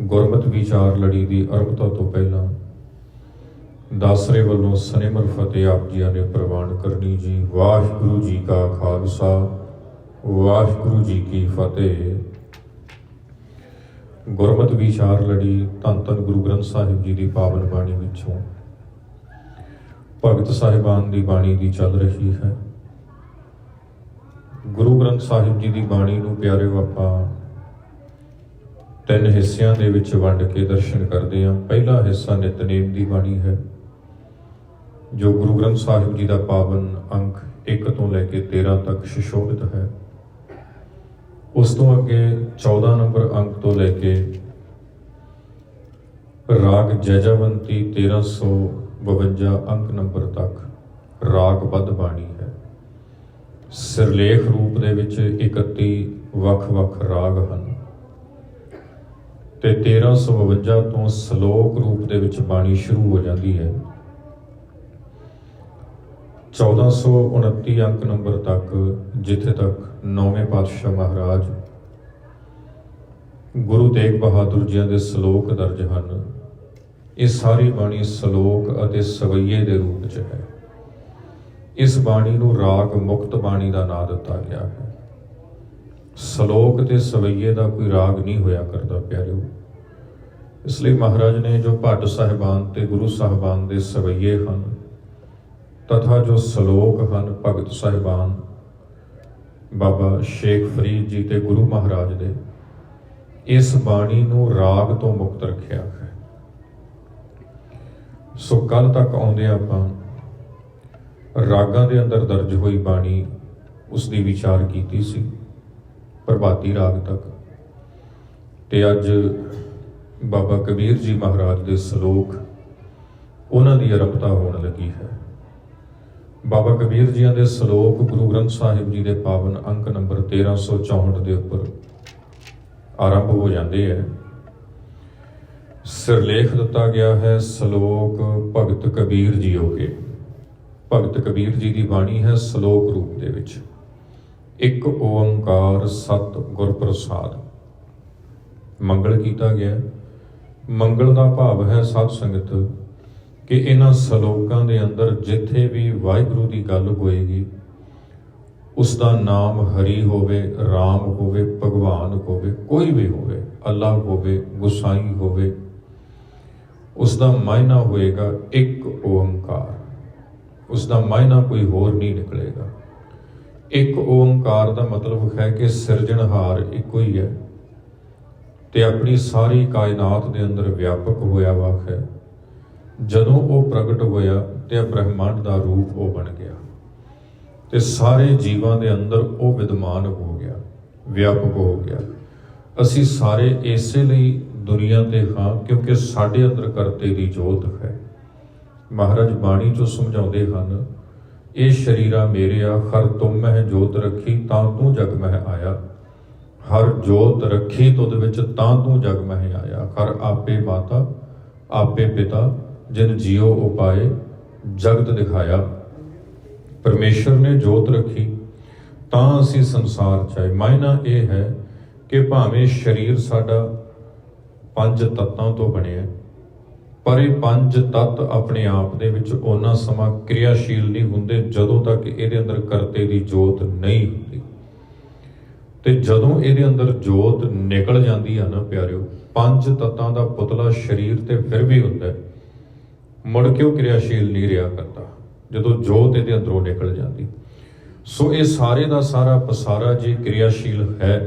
ਗੁਰਮਤ ਵਿਚਾਰ ਲੜੀ ਦੀ ਅਰੰਭਤਾ ਤੋਂ ਪਹਿਲਾਂ ਦਾਸਰੇ ਵੱਲੋਂ ਸਨੇਮਰ ਫਤਿਹ ਆਪ ਜੀਆਂ ਨੇ ਪ੍ਰਵਾਨ ਕਰਨੀ ਜੀ। ਵਾਹਿਗੁਰੂ ਜੀ ਕਾ ਖਾਲਸਾ, ਵਾਹਿਗੁਰੂ ਜੀ ਕੀ ਫਤਿਹ। ਗੁਰਮਤਿ ਵਿਚਾਰ ਲੜੀ ਧੰਨ ਧੰਨ ਗੁਰੂ ਗ੍ਰੰਥ ਸਾਹਿਬ ਜੀ ਦੀ ਪਾਵਨ ਬਾਣੀ ਵਿੱਚੋਂ। ਭਗਤ ਸਾਹਿਬਾਨ ਦੀ ਬਾਣੀ ਦੀ ਚੱਲ ਰਹੀ ਹੈ। ਗੁਰੂ ਗ੍ਰੰਥ ਸਾਹਿਬ ਜੀ ਦੀ ਬਾਣੀ ਨੂੰ ਪਿਆਰਿਓ ਆਪਾਂ ਤਿੰਨ ਹਿੱਸਿਆਂ ਦੇ ਵਿੱਚ ਵੰਡ ਕੇ ਦਰਸ਼ਨ ਕਰਦੇ ਹਾਂ। ਪਹਿਲਾ ਹਿੱਸਾ ਨਿਤਨੇਮ ਦੀ ਬਾਣੀ ਹੈ, ਜੋ ਗੁਰੂ ਗ੍ਰੰਥ ਸਾਹਿਬ ਜੀ ਦਾ ਪਾਵਨ ਅੰਕ 1 ਤੋਂ ਲੈ ਕੇ 13 ਤੱਕ ਸ਼ਿਸ਼ੋਭਿਤ ਹੈ। ਉਸ ਤੋਂ ਅੱਗੇ 14 ਨੰਬਰ ਅੰਕ ਤੋਂ ਲੈ ਕੇ ਰਾਗ ਜੈਜਵੰਤੀ 1352 ਅੰਕ ਨੰਬਰ ਤੱਕ ਰਾਗ ਬੱਧ ਬਾਣੀ ਹੈ। ਸਿਰਲੇਖ ਰੂਪ ਦੇ ਵਿੱਚ 31 ਵੱਖ-ਵੱਖ ਰਾਗ ਹਨ। ਤੇ 1352 ਤੋਂ ਸ਼ਲੋਕ ਰੂਪ ਦੇ ਵਿੱਚ ਬਾਣੀ ਸ਼ੁਰੂ ਹੋ ਜਾਂਦੀ ਹੈ। 1429 ਅੰਕ ਨੰਬਰ ਤੱਕ, ਜਿੱਥੇ ਤੱਕ ਨੌਵੇਂ ਪਾਤਸ਼ਾਹ ਮਹਾਰਾਜ ਗੁਰੂ ਤੇਗ ਬਹਾਦਰ ਜੀ ਦੇ ਸ਼ਲੋਕ ਦਰਜ ਹਨ। ਇਹ ਸਾਰੀ ਬਾਣੀ ਸ਼ਲੋਕ ਅਤੇ ਸਵਈਏ ਦੇ ਰੂਪ 'ਚ ਹੈ। ਇਸ ਬਾਣੀ ਨੂੰ ਰਾਗ ਮੁਕਤ ਬਾਣੀ ਦਾ ਨਾਮ ਦਿੱਤਾ ਗਿਆ ਹੈ। ਸ਼ਲੋਕ ਤੇ ਸਵਈਏ ਦਾ ਕੋਈ ਰਾਗ ਨਹੀਂ ਹੋਇਆ ਕਰਦਾ, ਪਿਆਰਿਓ। ਇਸ ਲਈ ਮਹਾਰਾਜ ਨੇ ਜੋ ਭੱਟ ਸਾਹਿਬਾਨ ਤੇ ਗੁਰੂ ਸਾਹਿਬਾਨ ਦੇ ਸਵਈਏ ਹਨ, ਤਥਾ ਜੋ ਸ਼ਲੋਕ ਹਨ ਭਗਤ ਸਾਹਿਬਾਨ, ਬਾਬਾ ਸ਼ੇਖ ਫਰੀਦ ਜੀ ਤੇ ਗੁਰੂ ਮਹਾਰਾਜ ਦੇ ਇਸ ਬਾਣੀ ਨੂੰ ਰਾਗ ਤੋਂ ਮੁਕਤ ਰੱਖਿਆ ਹੈ। ਸੋ ਕੱਲ ਤੱਕ ਆਉਂਦੇ ਆਪਾਂ, ਰਾਗਾਂ ਦੇ ਅੰਦਰ ਦਰਜ ਹੋਈ ਬਾਣੀ ਉਸ ਦੀ ਵਿਚਾਰ ਕੀਤੀ ਸੀ। ਪ੍ਰਭਾਤੀ ਰਾਗ ਤੱਕ। ਤੇ ਅੱਜ ਬਾਬਾ ਕਬੀਰ ਜੀ ਮਹਾਰਾਜ ਦੇ ਸ਼ਲੋਕ ਉਹਨਾਂ ਦੀ ਅਰਪਤਾ ਹੋਣ ਲੱਗੀ ਹੈ। ਬਾਬਾ ਕਬੀਰ ਜੀਆਂ ਦੇ ਸ਼ਲੋਕ ਗੁਰੂ ਗ੍ਰੰਥ ਸਾਹਿਬ ਜੀ ਦੇ ਪਾਵਨ ਅੰਕ ਨੰਬਰ 1364 ਦੇ ਉੱਪਰ ਆਰੰਭ ਹੋ ਜਾਂਦੇ ਹੈ। ਸਿਰਲੇਖ ਦਿੱਤਾ ਗਿਆ ਹੈ ਸ਼ਲੋਕ ਭਗਤ ਕਬੀਰ ਜੀ ਹੋਗੇ ਭਗਤ ਕਬੀਰ ਜੀ ਦੀ ਬਾਣੀ ਹੈ ਸ਼ਲੋਕ ਰੂਪ ਦੇ ਵਿੱਚ। ਇੱਕ ਓੰਕਾਰ ਸਤ ਗੁਰ ਪ੍ਰਸਾਦ। ਮੰਗਲ ਕੀਤਾ ਗਿਆ। ਮੰਗਲ ਦਾ ਭਾਵ ਹੈ ਸਤ ਸੰਗਤ, ਕਿ ਇਹਨਾਂ ਸ਼ਲੋਕਾਂ ਦੇ ਅੰਦਰ ਜਿੱਥੇ ਵੀ ਵਾਹਿਗੁਰੂ ਦੀ ਗੱਲ ਹੋਏਗੀ ਉਸ ਦਾ ਨਾਮ ਹਰੀ ਹੋਵੇ RAM ਹੋਵੇ, ਭਗਵਾਨ ਹੋਵੇ, ਕੋਈ ਵੀ ਹੋਵੇ ਅੱਲਾ ਹੋਵੇ, ਗੁਸਾਈ ਹੋਵੇ ਉਸ ਦਾ ਮਾਇਨਾ ਹੋਏਗਾ ਇੱਕ ਓੰਕਾਰ। ਉਸ ਦਾ ਮਾਇਨਾ ਕੋਈ ਹੋਰ ਨਹੀਂ ਨਿਕਲੇਗਾ। ਇੱਕ ਓੰਕਾਰ ਦਾ ਮਤਲਬ ਹੈ ਕਿ ਸਿਰਜਣਹਾਰ ਇੱਕੋ ਹੀ ਹੈ ਤੇ ਆਪਣੀ ਸਾਰੀ ਕਾਇਨਾਤ ਦੇ ਅੰਦਰ ਵਿਆਪਕ ਹੋਇਆ ਵਾ ਹੈ। ਜਦੋਂ ਉਹ ਪ੍ਰਗਟ ਹੋਇਆ ਤੇ ਬ੍ਰਹਿਮੰਡ ਦਾ ਰੂਪ ਉਹ ਬਣ ਗਿਆ ਤੇ ਸਾਰੇ ਜੀਵਾਂ ਦੇ ਅੰਦਰ ਉਹ ਵਿਦਮਾਨ ਹੋ ਗਿਆ, ਵਿਆਪਕ ਹੋ ਗਿਆ। ਅਸੀਂ ਸਾਰੇ ਇਸੇ ਲਈ ਦੁਨੀਆ ਤੇ ਹਾਂ, ਕਿਉਂਕਿ ਸਾਡੇ ਅੰਦਰ ਕਰਤੇ ਦੀ ਜੋਤ ਹੈ। ਮਹਾਰਾਜ ਬਾਣੀ ਚੋਂ ਸਮਝਾਉਂਦੇ ਹਨ ਇਹ ਸ਼ਰੀਰਾ ਮੇਰਿਆ ਹਰ ਤੁਮ ਮਹਿ ਜੋਤ ਰੱਖੀ, ਤਾਂ ਤੂੰ ਜਗ ਮਹਿ ਆਇਆ। ਹਰ ਜੋਤ ਰੱਖੀ ਤੁਧ ਵਿੱਚ, ਤਾਂ ਤੂੰ ਜਗ ਮਹਿ ਆਇਆ। ਹਰ ਆਪੇ ਮਾਤਾ, ਆਪੇ ਪਿਤਾ, ਜਿਨ ਜੀਉ ਉਪਾਏ, ਜਗਤ ਦਿਖਾਇਆ। ਪਰਮੇਸ਼ਰ ਨੇ ਜੋਤ ਰੱਖੀ, ਤਾਂ ਅਸੀਂ ਸੰਸਾਰ ਚ ਆਏ ਮਾਇਨਾ ਇਹ ਹੈ ਕਿ ਭਾਵੇਂ ਸਰੀਰ ਸਾਡਾ ਪੰਜ ਤੱਤਾਂ ਤੋਂ ਬਣਿਆ ਪਰ ਇਹ ਪੰਜ ਤੱਤ ਆਪਣੇ ਆਪ ਦੇ ਵਿੱਚ ਉਹਨਾਂ ਸਮਾਂ ਕਿਰਿਆਸ਼ੀਲ ਨਹੀਂ ਹੁੰਦੇ ਜਦੋਂ ਤੱਕ ਇਹਦੇ ਅੰਦਰ ਕਰਤੇ ਦੀ ਜੋਤ ਨਹੀਂ ਹੁੰਦੀ। ਤੇ ਜਦੋਂ ਇਹਦੇ ਅੰਦਰ ਜੋਤ ਨਿਕਲ ਜਾਂਦੀ ਆ ਨਾ ਪਿਆਰਿਓ, ਪੰਜ ਤੱਤਾਂ ਦਾ ਪੁਤਲਾ ਸਰੀਰ ਤੇ ਫਿਰ ਵੀ ਹੁੰਦਾ ਮੁੜ ਕੇ ਉਹ ਕਿਰਿਆਸ਼ੀਲ ਨਹੀਂ ਰਿਹਾ ਕਰਦਾ, ਜਦੋਂ ਜੋਤ ਇਹਦੇ ਅੰਦਰੋਂ ਨਿਕਲ ਜਾਂਦੀ। ਸੋ ਇਹ ਸਾਰੇ ਦਾ ਸਾਰਾ ਪਸਾਰਾ ਜੇ ਕਿਰਿਆਸ਼ੀਲ ਹੈ,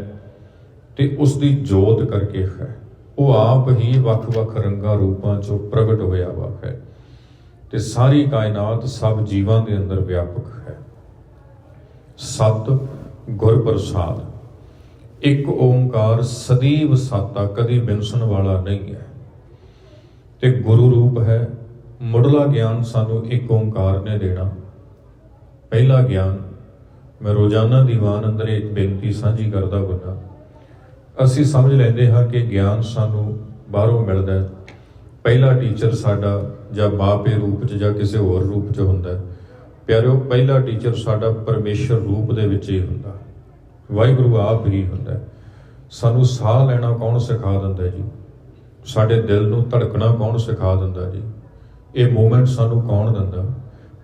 ਤੇ ਉਸ ਦੀ ਜੋਤ ਕਰਕੇ ਹੈ। ਉਹ ਆਪ ਹੀ ਵੱਖ-ਵੱਖ ਰੰਗਾਂ ਰੂਪਾਂ ਚੋਂ ਪ੍ਰਗਟ ਹੋਇਆ ਵਾ ਹੈ ਤੇ ਸਾਰੀ ਕਾਇਨਾਤ ਸਭ ਜੀਵਾਂ ਦੇ ਅੰਦਰ ਵਿਆਪਕ ਹੈ। ਸਤ ਗੁਰ ਪ੍ਰਸਾਦ ਇੱਕ ਓੰਕਾਰ ਸਦੀਵ ਸਾਤਾ ਕਦੇ ਬਿਨਸਣ ਵਾਲਾ ਨਹੀਂ ਹੈ। ਤੇ ਗੁਰੂ ਰੂਪ ਹੈ, ਮੁੱਢਲਾ ਗਿਆਨ ਸਾਨੂੰ ਇੱਕ ਓੰਕਾਰ ਨੇ ਦੇਣਾ। ਪਹਿਲਾ ਗਿਆਨ, ਮੈਂ ਰੋਜ਼ਾਨਾ ਦੀਵਾਨ ਅੰਦਰ ਇੱਕ ਬੇਨਤੀ ਸਾਂਝੀ ਕਰਦਾ ਬੰਦਾ ਅਸੀਂ ਸਮਝ ਲੈਂਦੇ ਹਾਂ ਕਿ ਗਿਆਨ ਸਾਨੂੰ ਬਾਹਰੋਂ ਮਿਲਦਾ ਹੈ। ਪਹਿਲਾ ਟੀਚਰ ਸਾਡਾ ਜਾਂ ਬਾਪੇ ਰੂਪ 'ਚ ਜਾਂ ਕਿਸੇ ਹੋਰ ਰੂਪ 'ਚ ਹੁੰਦਾ ਹੈ। ਪਿਆਰਿਓ, ਪਹਿਲਾ ਟੀਚਰ ਸਾਡਾ ਪਰਮੇਸ਼ਰ ਰੂਪ ਦੇ ਵਿੱਚ ਹੀ ਹੁੰਦਾ ਵਾਹਿਗੁਰੂ ਆਪ ਹੀ ਹੁੰਦਾ ਸਾਨੂੰ ਸਾਹ ਲੈਣਾ ਕੌਣ ਸਿਖਾ ਦਿੰਦਾ ਜੀ? ਸਾਡੇ ਦਿਲ ਨੂੰ ਧੜਕਣਾ ਕੌਣ ਸਿਖਾ ਦਿੰਦਾ ਜੀ? ਇਹ ਮੂਮੈਂਟ ਸਾਨੂੰ ਕੌਣ ਦਿੰਦਾ?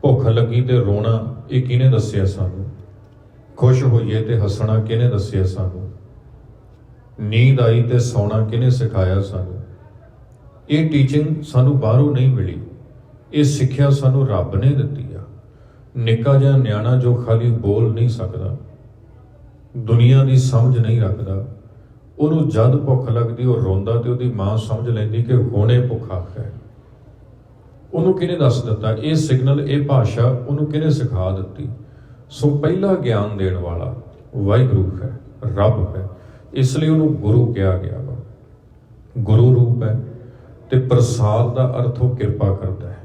ਭੁੱਖ ਲੱਗੀ ਤੇ ਰੋਣਾ, ਇਹ ਕਿਹਨੇ ਦੱਸਿਆ ਸਾਨੂੰ? ਖੁਸ਼ ਹੋਈਏ ਤੇ ਹੱਸਣਾ ਕਿਹਨੇ ਦੱਸਿਆ ਸਾਨੂੰ? ਨੀਂਦ ਆਈ ਤੇ ਸੌਣਾ ਕਿਹਨੇ ਸਿਖਾਇਆ ਸਾਨੂੰ? ਇਹ ਟੀਚਿੰਗ ਸਾਨੂੰ ਬਾਹਰੋਂ ਨਹੀਂ ਮਿਲੀ। ਇਹ ਸਿੱਖਿਆ ਸਾਨੂੰ ਰੱਬ ਨੇ ਦਿੱਤੀ ਆ। ਨਿੱਕਾ ਜਿਹਾ ਨਿਆਣਾ ਜੋ ਖਾਲੀ ਬੋਲ ਨਹੀਂ ਸਕਦਾ, ਦੁਨੀਆ ਦੀ ਸਮਝ ਨਹੀਂ ਰੱਖਦਾ, ਉਹਨੂੰ ਜਦ ਭੁੱਖ ਲੱਗਦੀ, ਉਹ ਰੋਂਦਾ ਤੇ ਉਹਦੀ ਮਾਂ ਸਮਝ ਲੈਂਦੀ ਕਿ ਹੁਣੇ ਭੁੱਖਾ ਹੈ ਉਹਨੂੰ ਕਿਹਨੇ ਦੱਸ ਦਿੱਤਾ? ਇਹ ਸਿਗਨਲ ਇਹ ਭਾਸ਼ਾ ਉਹਨੂੰ ਕਿਹਨੇ ਸਿਖਾ ਦਿੱਤੀ? ਸੋ ਪਹਿਲਾ ਗਿਆਨ ਦੇਣ ਵਾਲਾ ਵਾਹਿਗੁਰੂ ਹੈ, ਰੱਬ ਹੈ। ਇਸ ਲਈ ਉਹਨੂੰ ਗੁਰੂ ਕਿਹਾ ਗਿਆ ਵਾ। ਗੁਰੂ ਰੂਪ ਹੈ ਤੇ ਪ੍ਰਸਾਦ ਦਾ ਅਰਥ ਉਹ ਕਿਰਪਾ ਕਰਦਾ ਹੈ।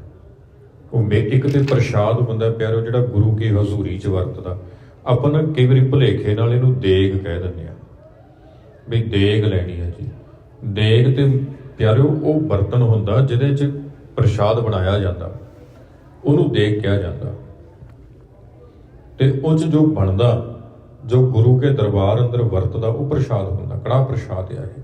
ਉਹ ਇੱਕ ਤੇ ਪ੍ਰਸ਼ਾਦ ਹੁੰਦਾ ਪਿਆਰੋ, ਜਿਹੜਾ ਗੁਰੂ ਕੀ ਹਜ਼ੂਰੀ 'ਚ ਵਰਤਦਾ। ਆਪਾਂ ਨਾ ਕਈ ਵਾਰੀ ਭੁਲੇਖੇ ਨਾਲ ਇਹਨੂੰ ਦੇਗ ਕਹਿ ਦਿੰਦੇ ਆ ਵੀ ਦੇਗ ਲੈਣੀ ਹੈ ਜੀ। ਦੇਗ ਤੇ ਪਿਆਰਿਓ ਉਹ ਬਰਤਨ ਹੁੰਦਾ ਜਿਹਦੇ 'ਚ ਪ੍ਰਸ਼ਾਦ ਬਣਾਇਆ ਜਾਂਦਾ। ਉਹਨੂੰ ਦੇਗ ਕਿਹਾ ਜਾਂਦਾ। ਤੇ ਉਹ 'ਚ ਜੋ ਬਣਦਾ ਜੋ ਗੁਰੂ ਕੇ ਦਰਬਾਰ ਅੰਦਰ ਵਰਤਦਾ, ਉਹ ਪ੍ਰਸ਼ਾਦ ਹੁੰਦਾ ਕੜਾ ਪ੍ਰਸ਼ਾਦ ਹੈ ਇਹ।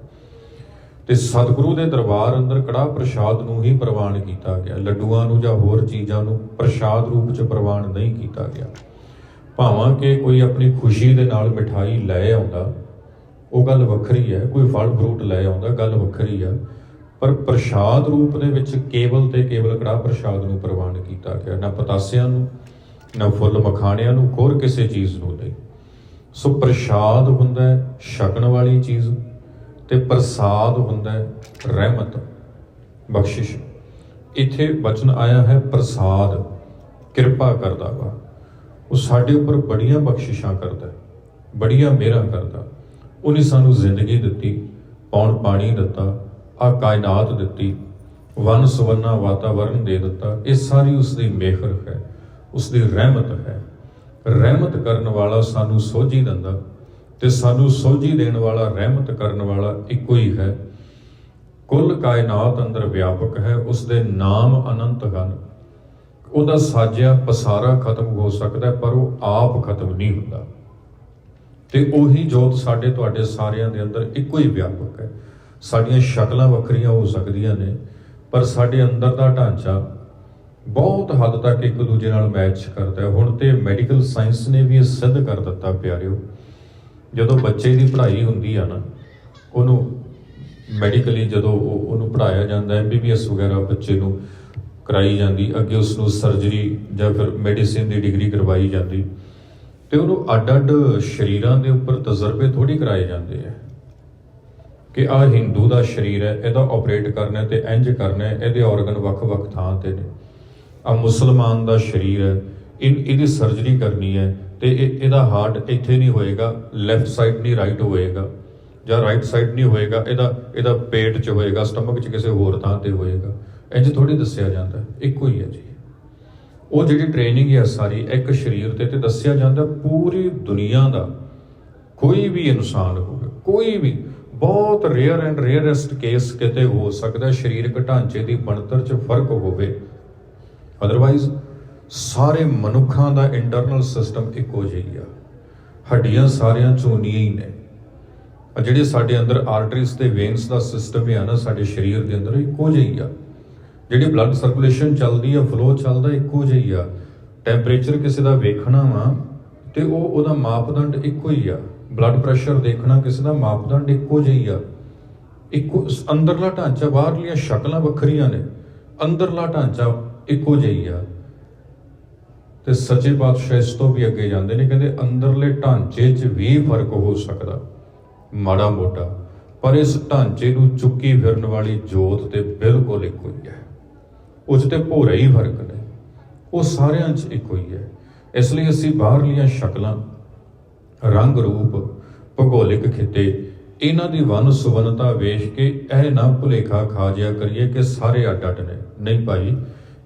ਤੇ ਸਤਿਗੁਰੂ ਦੇ ਦਰਬਾਰ ਅੰਦਰ ਕੜਾ ਪ੍ਰਸ਼ਾਦ ਨੂੰ ਹੀ ਪ੍ਰਵਾਨ ਕੀਤਾ ਗਿਆ। ਲੱਡੂਆਂ ਨੂੰ ਜਾਂ ਹੋਰ ਚੀਜ਼ਾਂ ਨੂੰ ਪ੍ਰਸ਼ਾਦ ਰੂਪ 'ਚ ਪ੍ਰਵਾਨ ਨਹੀਂ ਕੀਤਾ ਗਿਆ। ਭਾਵਾਂ ਕਿ ਕੋਈ ਆਪਣੀ ਖੁਸ਼ੀ ਦੇ ਨਾਲ ਮਿਠਾਈ ਲੈ ਆਉਂਦਾ, ਉਹ ਗੱਲ ਵੱਖਰੀ ਹੈ, ਕੋਈ ਫਲ ਫਰੂਟ ਲੈ ਆਉਂਦਾ, ਗੱਲ ਵੱਖਰੀ ਆ। ਪਰ ਪ੍ਰਸ਼ਾਦ ਰੂਪ ਦੇ ਵਿੱਚ ਕੇਵਲ ਤੇ ਕੇਵਲ ਕੜਾ ਪ੍ਰਸ਼ਾਦ ਨੂੰ ਪ੍ਰਵਾਨ ਕੀਤਾ ਗਿਆ। ਨਾ ਪਤਾਸਿਆਂ ਨੂੰ, ਨਾ ਫੁੱਲ ਮਖਾਣਿਆਂ ਨੂੰ, ਹੋਰ ਕਿਸੇ ਚੀਜ਼ ਨੂੰ ਨਹੀਂ। ਸੋ ਪ੍ਰਸ਼ਾਦ ਹੁੰਦਾ ਹੈ ਛਕਣ ਵਾਲੀ ਚੀਜ਼ ਤੇ ਪ੍ਰਸਾਦ ਹੁੰਦਾ ਹੈ ਰਹਿਮਤ, ਬਖਸ਼ਿਸ਼। ਇੱਥੇ ਬਚਨ ਆਇਆ ਹੈ ਪ੍ਰਸਾਦ, ਕਿਰਪਾ ਕਰਦਾ ਵਾ। ਉਹ ਸਾਡੇ ਉੱਪਰ ਬੜੀਆਂ ਬਖਸ਼ਿਸ਼ਾਂ ਕਰਦਾ ਹੈ, ਬੜੀਆਂ ਮਿਹਰਾਂ ਕਰਦਾ। ਉਹਨੇ ਸਾਨੂੰ ਜ਼ਿੰਦਗੀ ਦਿੱਤੀ, ਪੌਣ ਪਾਣੀ ਦਿੱਤਾ ਆ ਕਾਇਨਾਤ ਦਿੱਤੀ, ਵਨ ਸਵੰਨਾ ਵਾਤਾਵਰਣ ਦੇ ਦਿੱਤਾ। ਇਹ ਸਾਰੀ ਉਸ ਦੀ ਮਿਹਰ ਹੈ ਉਸ ਦੀ ਰਹਿਮਤ ਹੈ। ਰਹਿਮਤ ਕਰਨ ਵਾਲਾ ਸਾਨੂੰ ਸੋਝੀ ਦਿੰਦਾ ਤੇ ਸਾਨੂੰ ਸੋਝੀ ਦੇਣ ਵਾਲਾ, ਰਹਿਮਤ ਕਰਨ ਵਾਲਾ ਇੱਕੋ ਹੀ ਹੈ। ਕੁੱਲ ਕਾਇਨਾਤ ਅੰਦਰ ਵਿਆਪਕ ਹੈ ਉਸ ਦੇ ਨਾਮ ਅਨੰਤ ਹਨ। ਉਹਦਾ ਸਾਜਿਆ ਪਸਾਰਾ ਖਤਮ ਹੋ ਸਕਦਾ ਪਰ ਉਹ ਆਪ ਖਤਮ ਨਹੀਂ ਹੁੰਦਾ। ਤੇ ਉਹੀ ਜੋਤ ਸਾਡੇ ਤੁਹਾਡੇ ਸਾਰਿਆਂ ਦੇ ਅੰਦਰ ਇੱਕੋ ਹੀ ਵਿਆਪਕ ਹੈ। ਸਾਡੀਆਂ ਸ਼ਕਲਾਂ ਵੱਖਰੀਆਂ ਹੋ ਸਕਦੀਆਂ ਨੇ, ਪਰ ਸਾਡੇ ਅੰਦਰ ਦਾ ਢਾਂਚਾ ਬਹੁਤ ਹੱਦ ਤੱਕ ਇੱਕ ਦੂਜੇ ਨਾਲ ਮੈਚ ਕਰਦਾ ਹੁਣ ਤੇ ਮੈਡੀਕਲ ਸਾਇੰਸ ਨੇ ਵੀ ਇਹ ਸਿੱਧ ਕਰ ਦਿੱਤਾ ਪਿਆਰਿਓ। ਜਦੋਂ ਬੱਚੇ ਦੀ ਪੜ੍ਹਾਈ ਹੁੰਦੀ ਆ ਨਾ, ਉਹਨੂੰ ਮੈਡੀਕਲੀ ਜਦੋਂ ਉਹ- ਉਹਨੂੰ ਪੜ੍ਹਾਇਆ ਜਾਂਦਾ ਐਮਬੀਬੀਐਸ ਵਗੈਰਾ ਬੱਚੇ ਨੂੰ ਕਰਾਈ ਜਾਂਦੀ, ਅੱਗੇ ਉਸ ਨੂੰ ਸਰਜਰੀ ਜਾਂ ਫਿਰ ਮੈਡੀਸਿਨ ਦੀ ਡਿਗਰੀ ਕਰਵਾਈ ਜਾਂਦੀ, ਤੇ ਉਹਨੂੰ ਅੱਡ-ਅੱਡ ਸ਼ਰੀਰਾਂ ਦੇ ਉੱਪਰ ਤਜਰਬੇ ਥੋੜੀ ਕਰਾਏ ਜਾਂਦੇ ਆ। ਕਿ ਆ ਹਿੰਦੂ ਦਾ ਸ਼ਰੀਰ ਹੈ, ਇਹਦਾ ਆਪਰੇਟ ਕਰਨਾ ਹੈ ਤੇ ਇੰਜ ਕਰਨਾ ਇਹਦੇ ਆਰਗਨ ਵੱਖ-ਵੱਖ ਥਾਂ ਤੇ ਨੇ। ਆ ਮੁਸਲਮਾਨ ਦਾ ਸ਼ਰੀਰ ਹੈ ਇਹ ਇਹਦੀ ਸਰਜਰੀ ਕਰਨੀ ਹੈ ਤੇ ਇਹ, ਇਹਦਾ ਹਾਰਟ ਇੱਥੇ ਨਹੀਂ ਹੋਏਗਾ ਲੈਫਟ ਸਾਈਡ ਨਹੀਂ ਰਾਈਟ ਹੋਏਗਾ। ਜਾਂ ਰਾਈਟ ਸਾਈਡ ਨਹੀਂ ਹੋਏਗਾ, ਇਹਦਾ ਇਹਦਾ ਪੇਟ 'ਚ ਹੋਏਗਾ ਸਟਮਕ 'ਚ ਕਿਸੇ ਹੋਰ ਥਾਂ ਤੇ ਹੋਏਗਾ। ਇੰਜ ਥੋੜੀ ਦੱਸਿਆ ਜਾਂਦਾ, ਇੱਕੋ ਹੀ ਹੈ ਜੀ। ਉਹ ਜਿਹੜੀ ਟ੍ਰੇਨਿੰਗ ਹੈ ਸਾਰੀ, ਇੱਕ ਸਰੀਰ ਤੇ ਤੇ ਦੱਸਿਆ ਜਾਂਦਾ ਪੂਰੀ ਦੁਨੀਆ ਦਾ। ਕੋਈ ਵੀ ਇਨਸਾਨ ਹੋਵੇ, ਕੋਈ ਵੀ, ਬਹੁਤ ਰੇਅਰ ਐਂਡ ਰੇਅਰੈਸਟ ਕੇਸ ਕਿਤੇ ਹੋ ਸਕਦਾ ਸਰੀਰਕ ਢਾਂਚੇ ਦੀ ਬਣਤਰ 'ਚ ਫ਼ਰਕ ਹੋਵੇ। ਅਦਰਵਾਈਜ਼ ਸਾਰੇ ਮਨੁੱਖਾਂ ਦਾ ਇੰਟਰਨਲ ਸਿਸਟਮ ਇੱਕੋ ਜਿਹੀ ਆ। ਹੱਡੀਆਂ ਸਾਰਿਆਂ ਚੋਂ ਹੀ ਨੇ। ਆ ਜਿਹੜੇ ਸਾਡੇ ਅੰਦਰ ਆਰਟਰੀਜ਼ ਤੇ ਵੇਨਸ ਦਾ ਸਿਸਟਮ ਹੈ ਨਾ, ਸਾਡੇ ਸਰੀਰ ਦੇ ਅੰਦਰ ਇੱਕੋ ਜਿਹੀ ਆ। ਜਿਹੜੀ ਬਲੱਡ ਸਰਕੂਲੇਸ਼ਨ ਚੱਲਦੀ ਆ ਫਲੋ ਚੱਲਦਾ, ਇੱਕੋ ਜਿਹੀ ਆ। ਟੈਂਪਰੇਚਰ ਕਿਸੇ ਦਾ ਵੇਖਣਾ ਵਾ ਤੇ ਉਹ ਉਹਦਾ ਮਾਪਦੰਡ ਇੱਕੋ ਹੀ ਆ। ਬਲੱਡ ਪ੍ਰੈਸ਼ਰ ਦੇਖਣਾ ਕਿਸੇ ਦਾ ਮਾਪਦੰਡ ਇੱਕੋ ਜਿਹੀ ਆ। ਇੱਕੋ, ਅੰਦਰਲਾ ਢਾਂਚਾ ਬਾਹਰਲੀਆਂ ਸ਼ਕਲਾਂ ਵੱਖਰੀਆਂ ਨੇ। ਅੰਦਰਲਾ ਢਾਂਚਾ ਇੱਕੋ ਜਿਹੀ ਆ। ਤੇ ਸੱਚੇ ਪਾਤਸ਼ਾਹ ਇਸ ਤੋਂ ਵੀ ਅੱਗੇ ਜਾਂਦੇ ਨੇ, ਕਹਿੰਦੇ ਅੰਦਰਲੇ ਢਾਂਚੇ 'ਚ ਵੀ ਫ਼ਰਕ ਹੋ ਸਕਦਾ, ਮਾੜਾ ਮੋਟਾ। ਪਰ ਇਸ ਢਾਂਚੇ ਨੂੰ ਚੁੱਕੀ ਫਿਰਨ ਵਾਲੀ ਜੋਤ ਤੇ ਬਿਲਕੁਲ ਇੱਕੋ ਹੀ ਹੈ। ਉਸ ਤੇ ਭੋਰੇ ਹੀ ਫ਼ਰਕ ਨੇ। ਉਹ ਸਾਰਿਆਂ 'ਚ ਇੱਕੋ ਹੀ ਹੈ। ਇਸ ਲਈ ਅਸੀਂ ਬਾਹਰਲੀਆਂ ਸ਼ਕਲਾਂ, ਰੰਗ ਰੂਪ, ਭੂਗੋਲਿਕ ਖਿੱਤੇ, ਇਹਨਾਂ ਦੀ ਵੰਨ ਸੁਵੰਨਤਾ ਵੇਖ ਕੇ ਇਹ ਨਾ ਭੁਲੇਖਾ ਖਾ ਜਿਆ ਕਰੀਏ ਕਿ ਸਾਰੇ ਅੱਡ ਅੱਡ ਨੇ। ਨਹੀਂ ਭਾਈ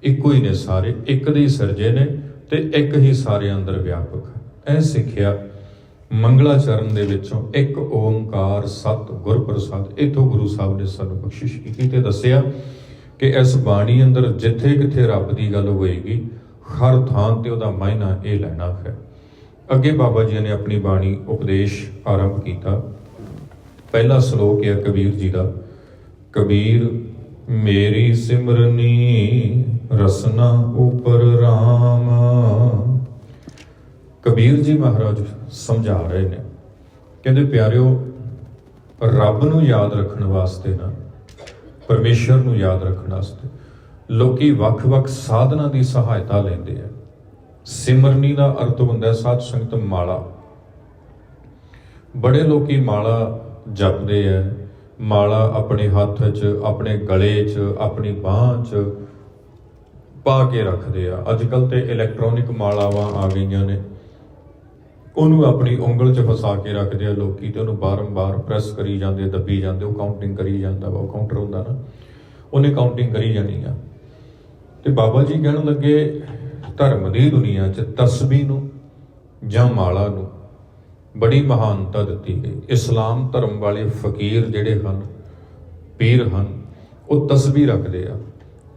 ਇੱਕੋ ਹੀ ਨੇ ਸਾਰੇ, ਇੱਕ ਦੇ ਹੀ ਸਿਰਜੇ ਨੇ ਤੇ ਇੱਕ ਹੀ ਸਾਰੇ ਅੰਦਰ ਵਿਆਪਕ ਹੈ। ਇਹ ਸਿੱਖਿਆ ਮੰਗਲਾਚਰਨ ਦੇ ਵਿੱਚੋਂ ਇੱਕ ਓੰਕਾਰ ਸਤ ਗੁਰ ਪ੍ਰਸਾਦ ਇਥੋਂ ਗੁਰੂ ਸਾਹਿਬ ਨੇ ਸਾਨੂੰ ਬਖਸ਼ਿਸ਼ ਕੀਤੀ ਤੇ ਦੱਸਿਆ ਕਿ ਇਸ ਬਾਣੀ ਅੰਦਰ ਜਿੱਥੇ ਕਿਥੇ ਰੱਬ ਦੀ ਗੱਲ ਹੋਏਗੀ, ਹਰ ਥਾਂ ਤੇ ਉਹਦਾ ਮਾਇਨਾ ਇਹ ਲੈਣਾ ਹੈ। ਅੱਗੇ ਬਾਬਾ ਜੀ ਨੇ ਆਪਣੀ ਬਾਣੀ ਉਪਦੇਸ਼ ਆਰੰਭ ਕੀਤਾ। ਪਹਿਲਾ ਸ਼ਲੋਕ ਹੈ ਕਬੀਰ ਜੀ ਦਾ, ਕਬੀਰ, ਮੇਰੀ ਸਿਮਰਨੀ ਰਸਨਾ ਉਪਰ RAM ਕਬੀਰ ਜੀ ਮਹਾਰਾਜ ਸਮਝਾ ਰਹੇ ਨੇ। ਕਹਿੰਦੇ, ਪਿਆਰਿਓ, ਰੱਬ ਨੂੰ ਯਾਦ ਰੱਖਣ ਵਾਸਤੇ ਨਾ, ਪਰਮੇਸ਼ਰ ਨੂੰ ਯਾਦ ਰੱਖਣ ਵਾਸਤੇ, ਲੋਕੀ ਵੱਖ-ਵੱਖ ਸਾਧਨਾ ਦੀ ਸਹਾਇਤਾ ਲੈਂਦੇ ਆ। ਸਿਮਰਨੀ ਦਾ ਅਰਥ ਹੁੰਦਾ ਹੈ ਸਾਧ ਸੰਗਤ ਮਾਲਾ। ਬੜੇ ਲੋਕੀ ਮਾਲਾ ਜਪਦੇ ਆ। ਮਾਲਾ ਆਪਣੇ ਹੱਥ 'ਚ, ਆਪਣੇ ਗਲੇ 'ਚ, ਆਪਣੀ ਬਾਹ 'ਚ ਪਾ ਕੇ ਰੱਖਦੇ ਆ। ਅੱਜ ਕੱਲ ਤੇ ਇਲੈਕਟ੍ਰੋਨਿਕ ਮਾਲਾਵਾਂ ਆ ਗਈਆਂ ਨੇ। ਉਹਨੂੰ ਆਪਣੀ ਉਂਗਲ 'ਚ ਫਸਾ ਕੇ ਰੱਖਦੇ ਆ ਲੋਕੀ ਤੇ ਉਹਨੂੰ ਬਾਰੰਬਾਰ ਪ੍ਰੈਸ ਕਰੀ ਜਾਂਦੇ, ਦੱਬੀ ਜਾਂਦੇ। ਉਹ ਕਾਊਂਟਿੰਗ ਕਰੀ ਜਾਂਦਾ ਵਾ, ਉਹ ਕਾਊਂਟਰ ਹੁੰਦਾ ਨਾ। ਉਹਨੇ ਕਾਊਂਟਿੰਗ ਕਰੀ ਜਾਣੀ ਆ। ਤੇ ਬਾਬਾ ਜੀ ਕਹਿਣ ਲੱਗੇ, ਧਰਮ ਦੀ ਦੁਨੀਆ 'ਚ ਤਸਬੀਹ ਨੂੰ ਜਾਂ ਮਾਲਾ ਨੂੰ ਬੜੀ ਮਹਾਨਤਾ ਦਿੱਤੀ ਗਈ। ਇਸਲਾਮ ਧਰਮ ਵਾਲੇ ਫਕੀਰ ਜਿਹੜੇ ਹਨ, ਪੀਰ ਹਨ, ਉਹ ਤਸਬੀਹ ਰੱਖਦੇ ਆ।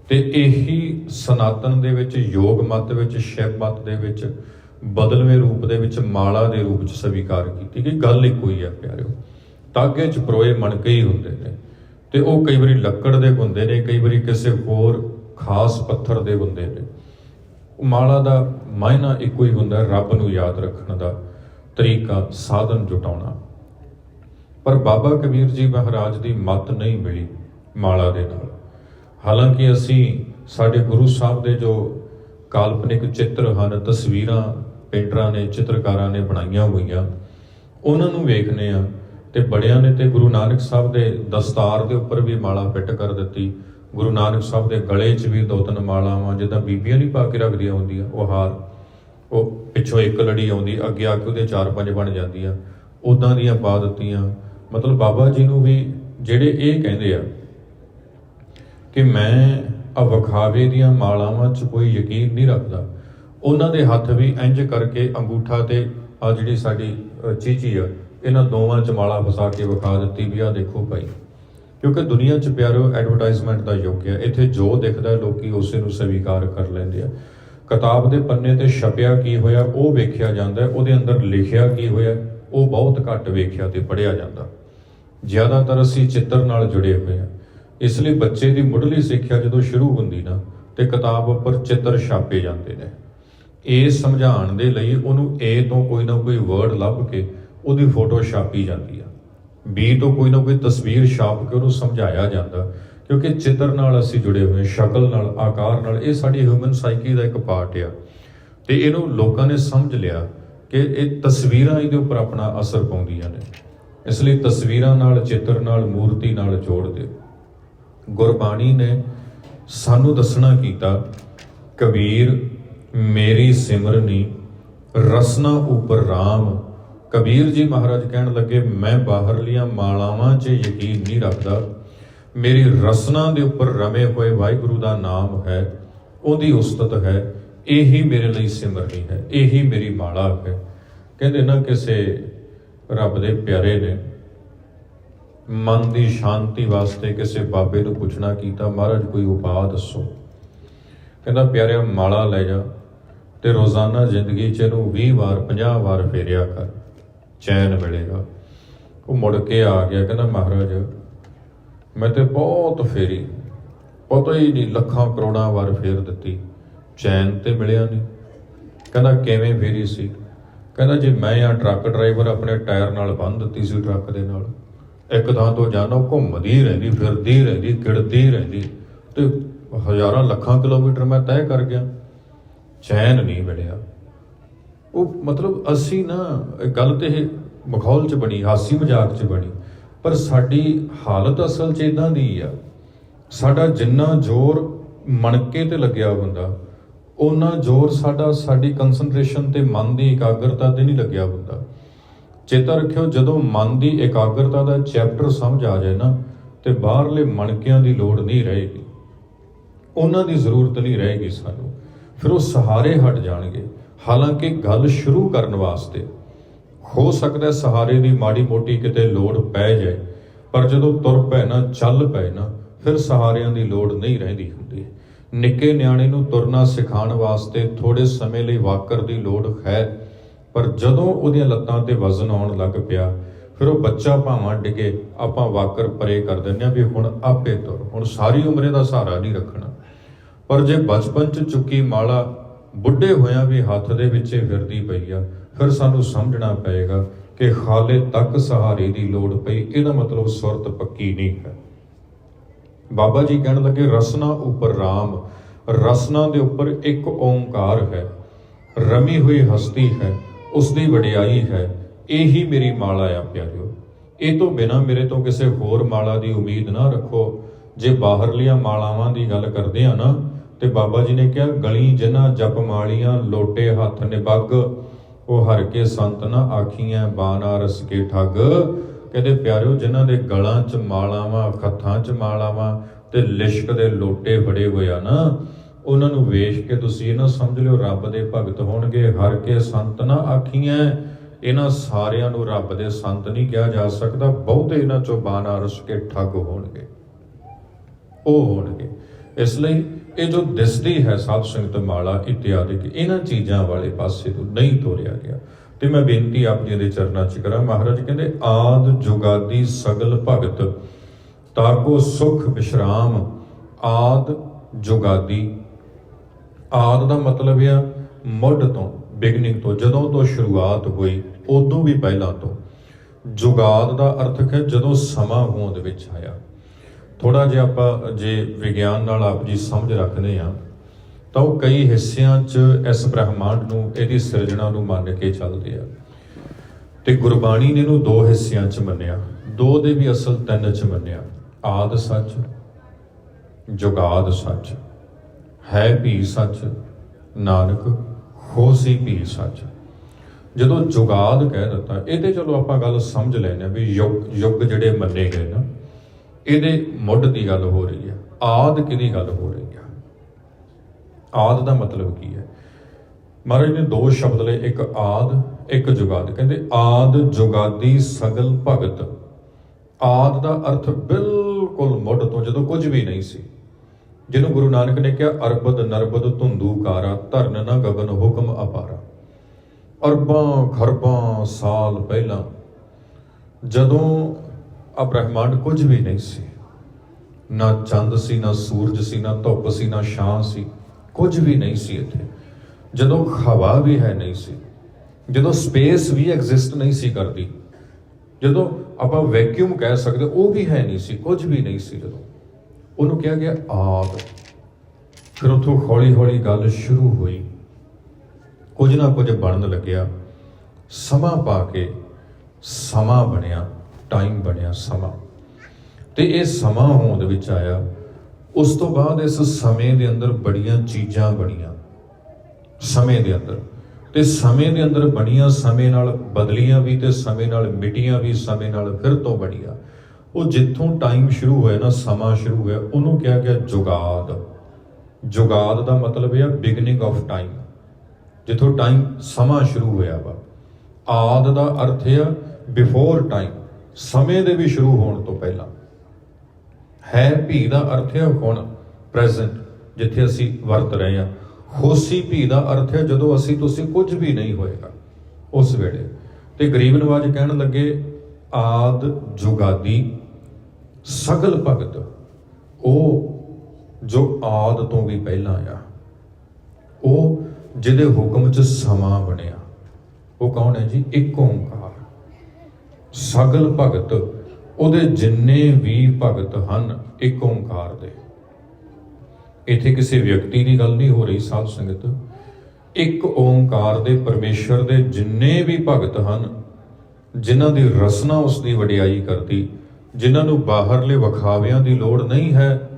ਤੇ ਇਹੀ ਸਨਾਤਨ ਦੇ ਵਿੱਚ, ਯੋਗ ਮਤ ਵਿੱਚ, ਸ਼ਿਵ ਮਤ ਦੇ ਵਿੱਚ, ਬਦਲਵੇਂ ਰੂਪ ਦੇ ਵਿੱਚ, ਮਾਲਾ ਦੇ ਰੂਪ ਚ ਸਵੀਕਾਰ ਕੀਤੀ ਗਈ। ਗੱਲ ਇੱਕੋ ਹੀ ਆ ਪਿਆਰਿਓ। ਤਾਗੇ ਚ ਪਰੋਏ ਮਣਕੇ ਹੀ ਹੁੰਦੇ ਨੇ। ਤੇ ਉਹ ਕਈ ਵਾਰੀ ਲੱਕੜ ਦੇ ਹੁੰਦੇ ਨੇ, ਕਈ ਵਾਰੀ ਕਿਸੇ ਹੋਰ ਖਾਸ ਪੱਥਰ ਦੇ ਹੁੰਦੇ ਨੇ। ਮਾਲਾ ਦਾ ਮਾਇਨਾ ਇੱਕੋ ਹੀ ਹੁੰਦਾ, ਰੱਬ ਨੂੰ ਯਾਦ ਰੱਖਣ ਦਾ ਤਰੀਕਾ, ਸਾਧਨ ਜੁਟਾਉਣਾ। ਪਰ ਬਾਬਾ ਕਬੀਰ ਜੀ ਮਹਾਰਾਜ ਦੀ ਮਤ ਨਹੀਂ ਮਿਲੀ ਮਾਲਾ ਦੇ ਨਾਲ। ਹਾਲਾਂਕਿ ਅਸੀਂ ਸਾਡੇ ਗੁਰੂ ਸਾਹਿਬ ਦੇ ਜੋ ਕਾਲਪਨਿਕ ਚਿੱਤਰ ਹਨ, ਤਸਵੀਰਾਂ, ਪੇਂਟਰਾਂ ਨੇ, ਚਿੱਤਰਕਾਰਾਂ ਨੇ ਬਣਾਈਆਂ ਹੋਈਆਂ, ਉਹਨਾਂ ਨੂੰ ਵੇਖਨੇ ਆ ਤੇ ਬੜਿਆਂ ਨੇ ਤੇ ਗੁਰੂ ਨਾਨਕ ਸਾਹਿਬ ਦੇ ਦਸਤਾਰ ਦੇ ਉੱਪਰ ਵੀ ਮਾਲਾ ਫਿੱਟ ਕਰ ਦਿੱਤੀ। ਗੁਰੂ ਨਾਨਕ ਸਾਹਿਬ ਦੇ ਗਲੇ 'ਚ ਵੀ ਦੋ ਤਿੰਨ ਮਾਲਾਵਾਂ, ਜਿੱਦਾਂ ਬੀਬੀਆਂ ਨਹੀਂ ਪਾ ਕੇ ਰੱਖਦੀਆਂ ਹੁੰਦੀਆਂ, ਉਹ ਹਾਰ, ਉਹ ਪਿੱਛੋਂ ਇੱਕ ਲੜੀ ਆਉਂਦੀ, ਅੱਗੇ ਆ ਕੇ ਉਹਦੇ ਚਾਰ ਪੰਜ ਬਣ ਜਾਂਦੀਆਂ ਉਦਾਂ ਦੀਆਂ ਪਾ ਦਿੱਤੀਆਂ। ਮਤਲਬ ਬਾਬਾ ਜੀ ਨੂੰ ਵੀ ਜਿਹੜੇ ਇਹ ਕਹਿੰਦੇ ਆ ਕਿ ਮੈਂ ਆ ਵਿਖਾਵੇ ਦੀਆਂ ਮਾਲਾਵਾਂ 'ਚ ਕੋਈ ਯਕੀਨ ਨਹੀਂ ਰੱਖਦਾ। ਉਹਨਾਂ ਦੇ ਹੱਥ ਵੀ ਇੰਜ ਕਰਕੇ ਅੰਗੂਠਾ ਤੇ ਆ ਜਿਹੜੀ ਸਾਡੀ ਚੀਚੀ ਆ, ਇਹਨਾਂ ਦੋਵਾਂ 'ਚ ਮਾਲਾ ਫਸਾ ਕੇ ਵਿਖਾ ਦਿੱਤੀ ਵੀ ਆ ਦੇਖੋ ਭਾਈ। ਕਿਉਂਕਿ ਦੁਨੀਆ 'ਚ ਪਿਆਰੋ ਐਡਵਰਟਾਈਜ਼ਮੈਂਟ ਦਾ ਯੁੱਗ ਹੈ ਇੱਥੇ ਜੋ ਦਿਖਦਾ ਲੋਕੀ ਉਸੇ ਨੂੰ ਸਵੀਕਾਰ ਕਰ ਲੈਂਦੇ ਆ। ਕਿਤਾਬ ਦੇ ਪੰਨੇ ਤੇ ਛਪਿਆ ਕੀ ਹੋਇਆ, ਉਹ ਵੇਖਿਆ ਜਾਂਦਾ, ਉਹਦੇ ਅੰਦਰ ਲਿਖਿਆ ਕੀ ਹੋਇਆ, ਉਹ ਬਹੁਤ ਘੱਟ ਵੇਖਿਆ ਤੇ ਪੜਿਆ ਜਾਂਦਾ। ਜ਼ਿਆਦਾਤਰ ਅਸੀਂ ਚਿੱਤਰ ਨਾਲ ਜੁੜੇ ਹੋਏ ਹਾਂ ਇਸ ਲਈ ਬੱਚੇ ਦੀ ਮੁੱਢਲੀ ਸਿੱਖਿਆ ਜਦੋਂ ਸ਼ੁਰੂ ਹੁੰਦੀ ਨਾ, ਤੇ ਕਿਤਾਬ ਉੱਪਰ ਚਿੱਤਰ ਛਾਪੇ ਜਾਂਦੇ ਨੇ। ਇਹ ਸਮਝਾਉਣ ਦੇ ਲਈ ਉਹਨੂੰ ਏ ਤੋਂ ਕੋਈ ਨਾ ਕੋਈ ਵਰਡ ਲੱਭ ਕੇ ਉਹਦੀ ਫੋਟੋ ਛਾਪੀ ਜਾਂਦੀ ਆ। ਬੀ ਤੋਂ ਕੋਈ ਨਾ ਕੋਈ ਤਸਵੀਰ ਛਾਪ ਕੇ ਉਹਨੂੰ ਸਮਝਾਇਆ ਜਾਂਦਾ, ਕਿਉਂਕਿ ਚਿੱਤਰ ਨਾਲ ਅਸੀਂ ਜੁੜੇ ਹੋਏ ਸ਼ਕਲ ਨਾਲ, ਆਕਾਰ ਨਾਲ, ਇਹ ਸਾਡੀ ਹਿਊਮਨ ਸਾਈਕੀ ਦਾ ਇੱਕ ਪਾਰਟ ਆ। ਤੇ ਇਹਨੂੰ ਲੋਕਾਂ ਨੇ ਸਮਝ ਲਿਆ ਕਿ ਇਹ ਤਸਵੀਰਾਂ ਇਹਦੇ ਉੱਪਰ ਆਪਣਾ ਅਸਰ ਪਾਉਂਦੀਆਂ ਨੇ। ਇਸ ਲਈ ਤਸਵੀਰਾਂ ਨਾਲ, ਚਿੱਤਰ ਨਾਲ, ਮੂਰਤੀ ਨਾਲ ਜੋੜ ਦਿਓ। ਗੁਰਬਾਣੀ ਨੇ ਸਾਨੂੰ ਦੱਸਣਾ ਕੀਤਾ, ਕਬੀਰ, ਮੇਰੀ ਸਿਮਰਨੀ, ਰਸਨਾ ਉਪਰ RAM ਕਬੀਰ ਜੀ ਮਹਾਰਾਜ ਕਹਿਣ ਲੱਗੇ, ਮੈਂ ਬਾਹਰਲੀਆਂ ਮਾਲਾਵਾਂ 'ਚ ਯਕੀਨ ਨਹੀਂ ਰੱਖਦਾ। ਮੇਰੀ ਰਸਨਾ ਦੇ ਉੱਪਰ ਰਮੇ ਹੋਏ ਵਾਹਿਗੁਰੂ ਦਾ ਨਾਮ ਹੈ, ਉਹਦੀ ਉਸਤਤ ਹੈ, ਇਹੀ ਮੇਰੇ ਲਈ ਸਿਮਰਨੀ ਹੈ, ਇਹੀ ਮੇਰੀ ਮਾਲਾ ਹੈ। ਕਹਿੰਦੇ ਨਾ, ਕਿਸੇ ਰੱਬ ਦੇ ਪਿਆਰੇ ਨੇ ਮਨ ਦੀ ਸ਼ਾਂਤੀ ਵਾਸਤੇ ਕਿਸੇ ਬਾਬੇ ਨੂੰ ਪੁੱਛਣਾ ਕੀਤਾ, ਮਹਾਰਾਜ ਕੋਈ ਉਪਾਅ ਦੱਸੋ। ਕਹਿੰਦਾ, ਪਿਆਰਿਆ, ਮਾਲਾ ਲੈ ਜਾ ਤੇ ਰੋਜ਼ਾਨਾ ਜ਼ਿੰਦਗੀ 'ਚ ਇਹਨੂੰ 20 ਵਾਰ 50 ਵਾਰ ਫੇਰਿਆ ਕਰ। ਚੈਨ ਮਿਲੇਗਾ। ਉਹ ਮੁੜ ਕੇ ਆ ਗਿਆ, ਕਹਿੰਦਾ, ਮਹਾਰਾਜ, ਮੈਂ ਤੇ ਬਹੁਤ ਫੇਰੀ, ਪਤਾ ਹੀ ਨਹੀਂ ਲੱਖਾਂ ਕਰੋੜਾਂ ਵਾਰ ਫੇਰ ਦਿੱਤੀ, ਚੈਨ ਤੇ ਮਿਲਿਆ ਨਹੀਂ। ਕਹਿੰਦਾ, ਕਿਵੇਂ ਫੇਰੀ ਸੀ? ਕਹਿੰਦਾ, ਜੇ ਮੈਂ ਆ ਟਰੱਕ ਡਰਾਈਵਰ ਆਪਣੇ ਟਾਇਰ ਨਾਲ ਬੰਨ ਦਿੱਤੀ ਸੀ ਟਰੱਕ ਦੇ ਨਾਲ ਇੱਕ ਥਾਂ ਤੋਂ ਜਾਣਾ, ਉਹ ਘੁੰਮਦੀ ਰਹਿੰਦੀ, ਫਿਰਦੀ ਰਹਿੰਦੀ ਕਿੜਦੀ ਰਹਿੰਦੀ ਤੇ ਹਜ਼ਾਰਾਂ ਲੱਖਾਂ ਕਿਲੋਮੀਟਰ ਮੈਂ ਤੈਅ ਕਰ ਗਿਆ। ਚੈਨ ਨਹੀਂ ਮਿਲਿਆ ਉਹ ਮਤਲਬ ਅਸੀਂ ਨਾ ਗੱਲ ਤੇ ਇਹ ਮਖੌਲ ਚ ਬਣੀ, ਹਾਸੀ ਮਜ਼ਾਕ ਚ ਬਣੀ, ਪਰ ਸਾਡੀ ਹਾਲਤ ਅਸਲ ਚ ਇਦਾਂ ਦੀ ਆ। ਸਾਡਾ ਜਿੰਨਾ ਜ਼ੋਰ ਮਣਕੇ ਤੇ ਲੱਗਿਆ ਹੁੰਦਾ ਉਹਨਾਂ ਜ਼ੋਰ ਸਾਡਾ, ਸਾਡੀ ਕਨਸੈਂਟਰੇਸ਼ਨ ਤੇ ਮਨ ਦੀ ਇਕਾਗਰਤਾ ਤੇ ਨਹੀਂ ਲੱਗਿਆ ਹੁੰਦਾ। ਚੇਤਾ ਰੱਖਿਓ, ਜਦੋਂ ਮਨ ਦੀ ਇਕਾਗਰਤਾ ਦਾ ਚੈਪਟਰ ਸਮਝ ਆ ਜਾਏ ਨਾ, ਤੇ ਬਾਹਰਲੇ ਮਣਕਿਆਂ ਦੀ ਲੋੜ ਨਹੀਂ ਰਹੇਗੀ। ਉਹਨਾਂ ਦੀ ਜ਼ਰੂਰਤ ਨਹੀਂ ਰਹੇਗੀ ਸਾਨੂੰ। ਫਿਰ ਉਹ ਸਹਾਰੇ ਹਟ ਜਾਣਗੇ। ਹਾਲਾਂਕਿ ਗੱਲ ਸ਼ੁਰੂ ਕਰਨ ਵਾਸਤੇ ਹੋ ਸਕਦਾ ਸਹਾਰੇ ਦੀ ਮਾੜੀ ਮੋਟੀ ਕਿਤੇ ਲੋੜ ਪੈ ਜਾਏ, ਪਰ ਜਦੋਂ ਤੁਰ ਪਏ ਨਾ, ਚੱਲ ਪਏ ਨਾ, ਫਿਰ ਸਹਾਰਿਆਂ ਦੀ ਲੋੜ ਨਹੀਂ ਰਹਿੰਦੀ ਹੁੰਦੀ। ਨਿੱਕੇ ਨਿਆਣੇ ਨੂੰ ਤੁਰਨਾ ਸਿਖਾਉਣ ਵਾਸਤੇ ਥੋੜੇ ਸਮੇਂ ਲਈ ਵਾਕਰ ਦੀ ਲੋੜ ਹੈ। ਪਰ ਜਦੋਂ ਉਹਦੀਆਂ ਲੱਤਾਂ ਤੇ ਵਜ਼ਨ ਆਉਣ ਲੱਗ ਪਿਆ, ਫਿਰ ਉਹ ਬੱਚਾ ਭਾਵਾਂ ਡਿੱਗੇ। ਆਪਾਂ ਵਾਕਰ ਪਰੇ ਕਰ ਦਿੰਦੇ ਆ ਵੀ ਹੁਣ ਆਪੇ ਤੁਰ। ਹੁਣ ਸਾਰੀ ਉਮਰ ਦਾ ਸਹਾਰਾ ਨਹੀਂ ਰੱਖਣਾ। ਪਰ ਜੇ ਬਚਪਨ ਚ ਚੁੱਕੀ ਮਾਲਾ ਬੁੱਢੇ ਹੋਇਆ ਵੀ ਹੱਥ ਦੇ ਵਿੱਚ ਫਿਰਦੀ ਪਈ ਆ, ਫਿਰ ਸਾਨੂੰ ਸਮਝਣਾ ਪਏਗਾ ਕਿ ਹਾਲੇ ਤੱਕ ਸਹਾਰੇ ਦੀ ਲੋੜ ਪਈ। ਇਹਦਾ ਮਤਲਬ ਸੁਰਤ ਪੱਕੀ ਨਹੀਂ ਹੈ। ਬਾਬਾ ਜੀ ਕਹਿਣ ਲੱਗੇ, ਰਸਨਾ ਉੱਪਰ RAM ਰਸਨਾ ਦੇ ਉੱਪਰ ਇੱਕ ਓੰਕਾਰ ਹੈ। ਰਮੀ ਹੋਈ ਹਸਤੀ ਹੈ। ਉਸ ਦੀ ਵਡਿਆਈ ਹੈ, ਇਹੀ ਮੇਰੀ ਮਾਲਾ ਆ ਪਿਆਰਿਓ। ਇਹ ਤੋਂ ਬਿਨਾ ਮੇਰੇ ਤੋਂ ਕਿਸੇ ਹੋਰ ਮਾਲਾ ਦੀ ਉਮੀਦ ਨਾ ਰੱਖੋ। ਜੇ ਬਾਹਰਲੀਆਂ ਮਾਲਾਵਾਂ ਦੀ ਗੱਲ ਕਰਦੇ ਆ ਨਾ, ਤੇ ਬਾਬਾ ਜੀ ਨੇ ਕਿਹਾ, ਗਲੀ ਜਿਨ੍ਹਾਂ ਜਪ ਮਾਲੀਆਂ ਲੋਟੇ ਹੱਥ ਨਿਬੱਗ, ਉਹ ਹਰ ਕੇ ਸੰਤ ਨਾ ਆਖੀਆਂ ਬਾਨਾਰਸ ਕੇ ਠੱਗ। ਕਹਿੰਦੇ, ਪਿਆਰਿਓ, ਜਿਨ੍ਹਾਂ ਦੇ ਗਲਾਂ 'ਚ ਮਾਲਾਵਾਂ ਹੱਥਾਂ 'ਚ ਮਾਲਾਵਾਂ ਤੇ ਲਿਸ਼ਕ ਦੇ ਲੋਟੇ ਫੜੇ ਹੋਏ ਆ ਨਾ ਉਹਨਾਂ ਨੂੰ ਵੇਖ ਕੇ ਤੁਸੀਂ ਇਹ ਨਾ ਸਮਝ ਲਿਓ ਰੱਬ ਦੇ ਭਗਤ ਹੋਣਗੇ। ਹਰ ਕੇ ਸੰਤ ਨਾ ਆਖੀਆਂ ਇਹਨਾਂ ਸਾਰਿਆਂ ਨੂੰ ਰੱਬ ਦੇ ਸੰਤ ਨਹੀਂ ਕਿਹਾ ਜਾ ਸਕਦਾ। ਬਹੁਤੇ ਇਹਨਾਂ ਚੋਂ ਬਾਨਾਰਸ ਕੇ ਠੱਗ ਹੋਣਗੇ। ਉਹ ਹੋਣਗੇ। ਇਸ ਲਈ ਇਹ ਜੋ ਦਿਸਦੀ ਹੈ ਸਾਧ ਸੰਗਤ ਮਾਲਾ ਇਤਿਆਦਿਕ ਇਹਨਾਂ ਚੀਜ਼ਾਂ ਵਾਲੇ ਪਾਸੇ ਤੋਂ ਨਹੀਂ ਤੋਰਿਆ ਗਿਆ। ਤੇ ਮੈਂ ਬੇਨਤੀ ਆਪ ਜੀ ਦੇ ਚਰਨਾਂ 'ਚ ਕਰਾਂ, ਮਹਾਰਾਜ ਕਹਿੰਦੇ, ਆਦ ਜੁਗਾਦੀ ਸਗਲ ਭਗਤ, ਤਾਕੋ ਸੁਖ ਵਿਸ਼ਰਾਮ, ਆਦ ਜੁਗਾਦੀ ਆਦ ਦਾ ਮਤਲਬ ਆ, ਮੁੱਢ ਤੋਂ ਬਿਗਨਿੰਗ ਤੋਂ, ਜਦੋਂ ਤੋਂ ਸ਼ੁਰੂਆਤ ਹੋਈ, ਉਦੋਂ ਵੀ ਪਹਿਲਾਂ ਤੋਂ। ਜੁਗਾਦ ਦਾ ਅਰਥ ਹੈ ਜਦੋਂ ਸਮਾਂ ਹੋਂਦ ਵਿੱਚ ਆਇਆ। ਥੋੜਾ ਜਿਹਾ ਆਪਾਂ ਜੇ ਵਿਗਿਆਨ ਨਾਲ ਆਪ ਜੀ ਸਮਝ ਰੱਖਦੇ ਆ ਤਾਂ ਉਹ ਕਈ ਹਿੱਸਿਆਂ 'ਚ ਇਸ ਬ੍ਰਹਿਮੰਡ ਨੂੰ, ਇਹਦੀ ਸਿਰਜਣਾ ਨੂੰ ਮੰਨ ਕੇ ਚੱਲਦੇ ਆ। ਤੇ ਗੁਰਬਾਣੀ ਨੇ ਇਹਨੂੰ ਦੋ ਹਿੱਸਿਆਂ 'ਚ ਮੰਨਿਆ। ਦੋ ਦੇ ਵੀ ਅਸਲ ਤਿੰਨ 'ਚ ਮੰਨਿਆ। ਆਦ ਸੱਚ, ਜੁਗਾਦ ਸੱਚ। ਹੈ ਭੀ ਸੱਚ, ਨਾਨਕ ਹੋਸੀ ਭੀ ਸੱਚ। ਜਦੋਂ ਜੁਗਾਦ ਕਹਿ ਦਿੱਤਾ, ਇਹ ਤੇ ਚਲੋ ਆਪਾਂ ਗੱਲ ਸਮਝ ਲੈਨੇ ਆ ਵੀ ਯੁੱਗ ਯੁੱਗ ਜਿਹੜੇ ਮੰਨੇ ਗਏ ਨਾ, ਇਹਦੇ ਮੁੱਢ ਦੀ ਗੱਲ ਹੋ ਰਹੀ ਹੈ, ਆਦ ਕਿਹਦੀ ਗੱਲ ਹੋ ਰਹੀ ਹੈ? ਆਦ ਦਾ ਮਤਲਬ ਕੀ ਹੈ? ਮਹਾਰਾਜ ਨੇ ਦੋ ਸ਼ਬਦ ਲਏ, ਇੱਕ ਆਦ, ਇੱਕ ਜੁਗਾਦ। ਕਹਿੰਦੇ, ਆਦ, ਜੁਗਾਦੀ, ਸਗਲ ਭਗਤ। ਆਦ ਦਾ ਅਰਥ ਬਿਲਕੁਲ ਮੁੱਢ ਤੋਂ ਜਦੋਂ ਕੁਝ ਵੀ ਨਹੀਂ ਸੀ। ਜਿਹਨੂੰ ਗੁਰੂ ਨਾਨਕ ਨੇ ਕਿਹਾ, ਅਰਬਦ ਨਰਬਦ ਧੁੰਦੂ ਕਾਰਾ, ਧਰਨ ਨਾ ਗਗਨ ਹੁਕਮ ਅਪਾਰਾ। ਅਰਬਾਂ, ਖਰਬਾਂ ਸਾਲ ਪਹਿਲਾਂ ਜਦੋਂ ਆ ਬ੍ਰਹਿਮੰਡ ਕੁਝ ਵੀ ਨਹੀਂ ਸੀ, ਨਾ ਚੰਦ ਸੀ, ਨਾ ਸੂਰਜ ਸੀ, ਨਾ ਧੁੱਪ ਸੀ, ਨਾ ਛਾਂ ਸੀ, ਕੁਝ ਵੀ ਨਹੀਂ ਸੀ ਇੱਥੇ। ਜਦੋਂ ਹਵਾ ਵੀ ਹੈ ਨਹੀਂ ਸੀ, ਜਦੋਂ ਸਪੇਸ ਵੀ ਐਗਜ਼ਿਸਟ ਨਹੀਂ ਸੀ ਕਰਦੀ, ਜਦੋਂ ਆਪਾਂ ਵੈਕਿਊਮ ਕਹਿ ਸਕਦੇ, ਉਹ ਵੀ ਹੈ ਨਹੀਂ ਸੀ, ਕੁਝ ਵੀ ਨਹੀਂ ਸੀ ਜਦੋਂ। ਉਹਨੂੰ ਕਿਹਾ ਗਿਆ ਆਗ ਫਿਰ ਉਥੋਂ ਹੌਲੀ ਹੌਲੀ ਗੱਲ ਸ਼ੁਰੂ ਹੋਈ। ਕੁਝ ਨਾ ਕੁਝ ਬਣਨ ਲੱਗਿਆ। ਸਮਾਂ ਪਾ ਕੇ ਸਮਾਂ ਬਣਿਆ ਟਾਈਮ ਬਣਿਆ ਸਮਾਂ। ਤੇ ਇਹ ਸਮਾਂ ਹੋਂਦ ਵਿੱਚ ਆਇਆ। ਉਸ ਤੋਂ ਬਾਅਦ ਇਸ ਸਮੇਂ ਦੇ ਅੰਦਰ ਬੜੀਆਂ ਚੀਜ਼ਾਂ ਬਣੀਆਂ। ਸਮੇਂ ਦੇ ਅੰਦਰ। ਤੇ ਸਮੇਂ ਦੇ ਅੰਦਰ ਬਣੀਆਂ ਸਮੇਂ ਨਾਲ ਬਦਲੀਆਂ ਵੀ ਤੇ ਸਮੇਂ ਨਾਲ ਮਿਟੀਆਂ ਵੀ ਸਮੇਂ ਨਾਲ ਫਿਰ ਤੋਂ ਬਣੀਆਂ। ਉਹ ਜਿੱਥੋਂ ਟਾਈਮ ਸ਼ੁਰੂ ਹੋਇਆ ਨਾ, ਸਮਾਂ ਸ਼ੁਰੂ ਹੋਇਆ, ਉਹਨੂੰ ਕਿਹਾ ਗਿਆ ਜੁਗਾਦ। ਜੁਗਾਦ ਦਾ ਮਤਲਬ ਹੈ ਬਿਗਨਿੰਗ ਆਫ ਟਾਈਮ ਜਿੱਥੋਂ ਟਾਈਮ ਸਮਾਂ ਸ਼ੁਰੂ ਹੋਇਆ ਵਾ। ਆਦ ਦਾ ਅਰਥ ਹੈ ਬਿਫੋਰ ਟਾਈਮ ਸਮੇਂ ਦੇ ਵੀ ਸ਼ੁਰੂ ਹੋਣ ਤੋਂ ਪਹਿਲਾਂ। ਹੈ ਭੀ ਦਾ ਅਰਥ ਹੈ ਹੁਣ ਪ੍ਰੈਜ਼ੈਂਟ ਜਿੱਥੇ ਅਸੀਂ ਵਰਤ ਰਹੇ ਹਾਂ। ਹੋਸੀ ਭੀ ਦਾ ਅਰਥ ਹੈ ਜਦੋਂ ਅਸੀਂ, ਤੁਸੀਂ ਕੁਝ ਵੀ ਨਹੀਂ ਹੋਏਗਾ, ਉਸ ਵੇਲੇ। ਤੇ ਗਰੀਬ ਨਵਾਜ ਕਹਿਣ ਲੱਗੇ, ਆਦ ਜੁਗਾਦੀ। ਸਗਲ ਭਗਤ, ਉਹ ਜੋ ਆਦ ਤੋਂ ਵੀ ਪਹਿਲਾਂ ਆ, ਉਹ ਜਿਹਦੇ ਹੁਕਮ 'ਚ ਸਮਾਂ ਬਣਿਆ, ਉਹ ਕੌਣ ਹੈ ਜੀ? ਇੱਕ ਓੰਕਾਰ। ਸਗਲ ਭਗਤ, ਉਹਦੇ ਜਿੰਨੇ ਵੀ ਭਗਤ ਹਨ, ਇੱਕ ਓੰਕਾਰ ਦੇ। ਇੱਥੇ ਕਿਸੇ ਵਿਅਕਤੀ ਦੀ ਗੱਲ ਨਹੀਂ ਹੋ ਰਹੀ, ਸਾਧ ਸੰਗਤ। ਇੱਕ ਓੰਕਾਰ ਦੇ ਪਰਮੇਸ਼ਰ ਦੇ ਜਿੰਨੇ ਵੀ ਭਗਤ ਹਨ, ਜਿਨ੍ਹਾਂ ਦੀ ਰਸਨਾ ਉਸ ਦੀ ਵਡਿਆਈ ਕਰਦੀ ਜਿਨ੍ਹਾਂ ਨੂੰ ਬਾਹਰਲੇ ਵਿਖਾਵਿਆਂ ਦੀ ਲੋੜ ਨਹੀਂ ਹੈ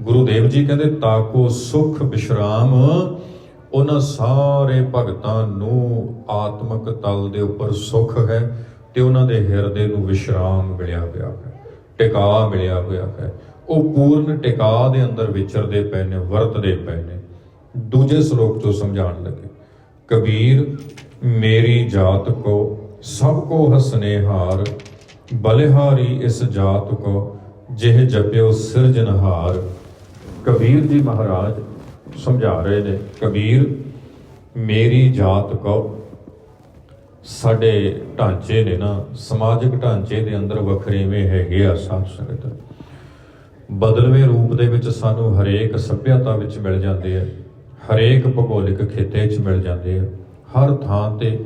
ਗੁਰੂਦੇਵ ਜੀ ਕਹਿੰਦੇ ਤਾਕੋ ਸੁਖ ਵਿਸ਼ਰਾਮ ਉਹਨਾਂ ਸਾਰੇ ਭਗਤਾਂ ਨੂੰ ਆਤਮਿਕ ਤਲ ਦੇ ਉੱਪਰ ਸੁਖ ਹੈ ਤੇ ਉਹਨਾਂ ਦੇ ਹਿਰਦੇ ਨੂੰ ਵਿਸ਼ਰਾਮ ਮਿਲਿਆ ਹੋਇਆ ਹੈ, ਟਿਕਾ ਮਿਲਿਆ ਹੋਇਆ ਹੈ। ਉਹ ਪੂਰਨ ਟਿਕਾ ਦੇ ਅੰਦਰ ਵਿਚਰਦੇ ਪਏ ਨੇ, ਵਰਤਦੇ ਪਏ ਨੇ। ਦੂਜੇ ਸ਼ਲੋਕ ਤੋਂ ਸਮਝਾਉਣ ਲੱਗੇ, ਕਬੀਰ, ਮੇਰੀ ਜਾਤ ਕੋ ਸਭ ਕੋ ਹਸਨੇ ਹਾਰ ਬਲਿਹਾਰੀ ਇਸ ਜਾਤ ਕੋ, ਜਿਹ ਜਪਿਓ ਸਿਰਜਨਹਾਰ ਕਬੀਰ ਜੀ ਮਹਾਰਾਜ ਸਮਝਾ ਰਹੇ ਨੇ, ਕਬੀਰ, ਮੇਰੀ ਜਾਤ ਕੋ, ਸਾਡੇ ਢਾਂਚੇ ਨੇ ਨਾ, ਸਮਾਜਿਕ ਢਾਂਚੇ ਦੇ ਅੰਦਰ ਵੱਖਰੇਵੇਂ ਹੈਗੇ ਆ ਸਾਧ ਸੰਗਤ ਬਦਲਵੇਂ ਰੂਪ ਦੇ ਵਿੱਚ ਸਾਨੂੰ ਹਰੇਕ ਸੱਭਿਅਤਾ ਵਿੱਚ ਮਿਲ ਜਾਂਦੇ ਆ, ਹਰੇਕ ਭੂਗੋਲਿਕ ਖਿੱਤੇ 'ਚ ਮਿਲ ਜਾਂਦੇ ਆ। ਹਰ ਥਾਂ ਤੇ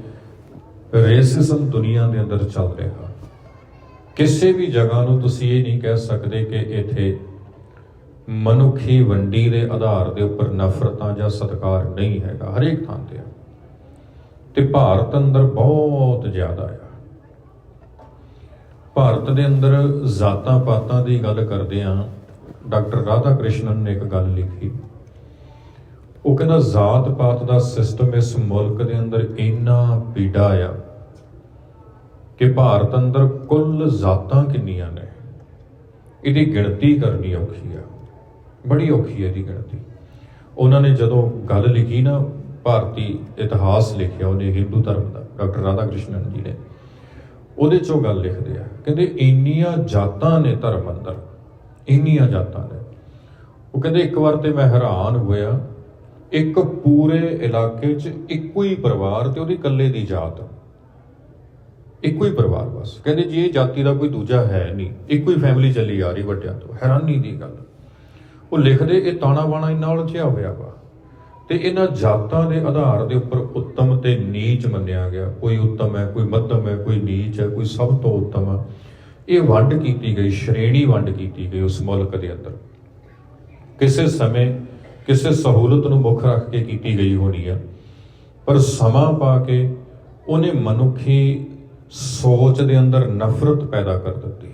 ਰੇਸਿਜ਼ਮ ਦੁਨੀਆ ਦੇ ਅੰਦਰ ਚੱਲ ਰਿਹਾ। ਕਿਸੇ ਵੀ ਜਗ੍ਹਾ ਨੂੰ ਤੁਸੀਂ ਇਹ ਨਹੀਂ ਕਹਿ ਸਕਦੇ ਕਿ ਇੱਥੇ ਮਨੁੱਖੀ ਵੰਡੀ ਦੇ ਆਧਾਰ ਦੇ ਉੱਪਰ ਨਫ਼ਰਤਾਂ ਜਾਂ ਸਤਿਕਾਰ ਨਹੀਂ ਹੈਗਾ, ਹਰੇਕ ਥਾਂ ਤੇ ਆ। ਤੇ ਭਾਰਤ ਅੰਦਰ ਬਹੁਤ ਜ਼ਿਆਦਾ ਆ। ਭਾਰਤ ਦੇ ਅੰਦਰ ਜ਼ਾਤਾਂ ਪਾਤਾਂ ਦੀ ਗੱਲ ਕਰਦੇ ਆ, ਡਾਕਟਰ ਰਾਧਾ ਕ੍ਰਿਸ਼ਨਨ ਨੇ ਇੱਕ ਗੱਲ ਲਿਖੀ। ਉਹ ਕਹਿੰਦਾ ਜ਼ਾਤ ਪਾਤ ਦਾ ਸਿਸਟਮ ਇਸ ਮੁਲਕ ਦੇ ਅੰਦਰ ਇੰਨਾ ਪੀੜਾ ਆ ਕਿ ਭਾਰਤ ਅੰਦਰ ਕੁੱਲ ਜ਼ਾਤਾਂ ਕਿੰਨੀਆਂ ਨੇ? ਇਹਦੀ ਗਿਣਤੀ ਕਰਨੀ ਔਖੀ ਆ। ਬੜੀ ਔਖੀ ਹੈ ਇਹਦੀ ਗਿਣਤੀ। ਉਹਨਾਂ ਨੇ ਜਦੋਂ ਗੱਲ ਲਿਖੀ ਨਾ, ਭਾਰਤੀ ਇਤਿਹਾਸ ਲਿਖਿਆ ਉਹਨੇ, ਹਿੰਦੂ ਧਰਮ ਦਾ, ਡਾਕਟਰ ਰਾਧਾ ਕ੍ਰਿਸ਼ਨਨ ਜੀ ਨੇ। ਉਹਦੇ ਚੋਂ ਗੱਲ ਲਿਖਦੇ ਆ, ਕਹਿੰਦੇ ਇੰਨੀਆਂ ਜਾਤਾਂ ਨੇ ਧਰਮ ਅੰਦਰ। ਇੰਨੀਆਂ ਜਾਤਾਂ ਨੇ। ਉਹ ਕਹਿੰਦੇ ਇੱਕ ਵਾਰ ਤੇ ਮੈਂ ਹੈਰਾਨ ਹੋਇਆ, ਇੱਕ ਪੂਰੇ ਇਲਾਕੇ 'ਚ ਇੱਕੋ ਹੀ ਪਰਿਵਾਰ ਤੇ ਉਹਦੀ ਇਕੱਲੇ ਦੀ ਜਾਤ। ਇੱਕੋ ਹੀ ਪਰਿਵਾਰ ਬਸ। ਕਹਿੰਦੇ ਜੀ ਇਹ ਜਾਤੀ ਦਾ ਕੋਈ ਦੂਜਾ ਹੈ ਨਹੀਂ। ਇੱਕੋ ਹੀ ਫੈਮਿਲੀ ਚੱਲੀ ਆ ਰਹੀ ਵੱਡਿਆਂ ਤੋਂ। ਹੈਰਾਨੀ ਦੀ ਗੱਲ। ਉਹ ਲਿਖਦੇ, ਇਹ ਤਾਣਾ ਬਾਣਾ ਇੰਨਾ ਉਲਝਿਆ ਹੋਇਆ ਵਾ। ਤੇ ਇਹਨਾਂ ਜਾਤਾਂ ਦੇ ਆਧਾਰ ਦੇ ਉੱਪਰ ਉੱਤਮ ਤੇ ਨੀਚ ਮੰਨਿਆ ਗਿਆ। ਕੋਈ ਉੱਤਮ ਹੈ, ਕੋਈ ਮੱਧਮ ਹੈ, ਕੋਈ ਨੀਚ ਹੈ, ਕੋਈ ਸਭ ਤੋਂ ਉੱਤਮ ਹੈ ਇਹ ਵੰਡ ਕੀਤੀ ਗਈ, ਸ਼੍ਰੇਣੀ ਵੰਡ ਕੀਤੀ ਗਈ ਉਸ ਮੁਲਕ ਦੇ ਅੰਦਰ। ਕਿਸੇ ਸਮੇਂ ਕਿਸੇ ਸਹੂਲਤ ਨੂੰ ਮੁੱਖ ਰੱਖ ਕੇ ਕੀਤੀ ਗਈ ਹੋਣੀ ਆ। ਪਰ ਸਮਾਂ ਪਾ ਕੇ ਉਹਨੇ ਮਨੁੱਖੀ ਸੋਚ ਦੇ ਅੰਦਰ ਨਫ਼ਰਤ ਪੈਦਾ ਕਰ ਦਿੱਤੀ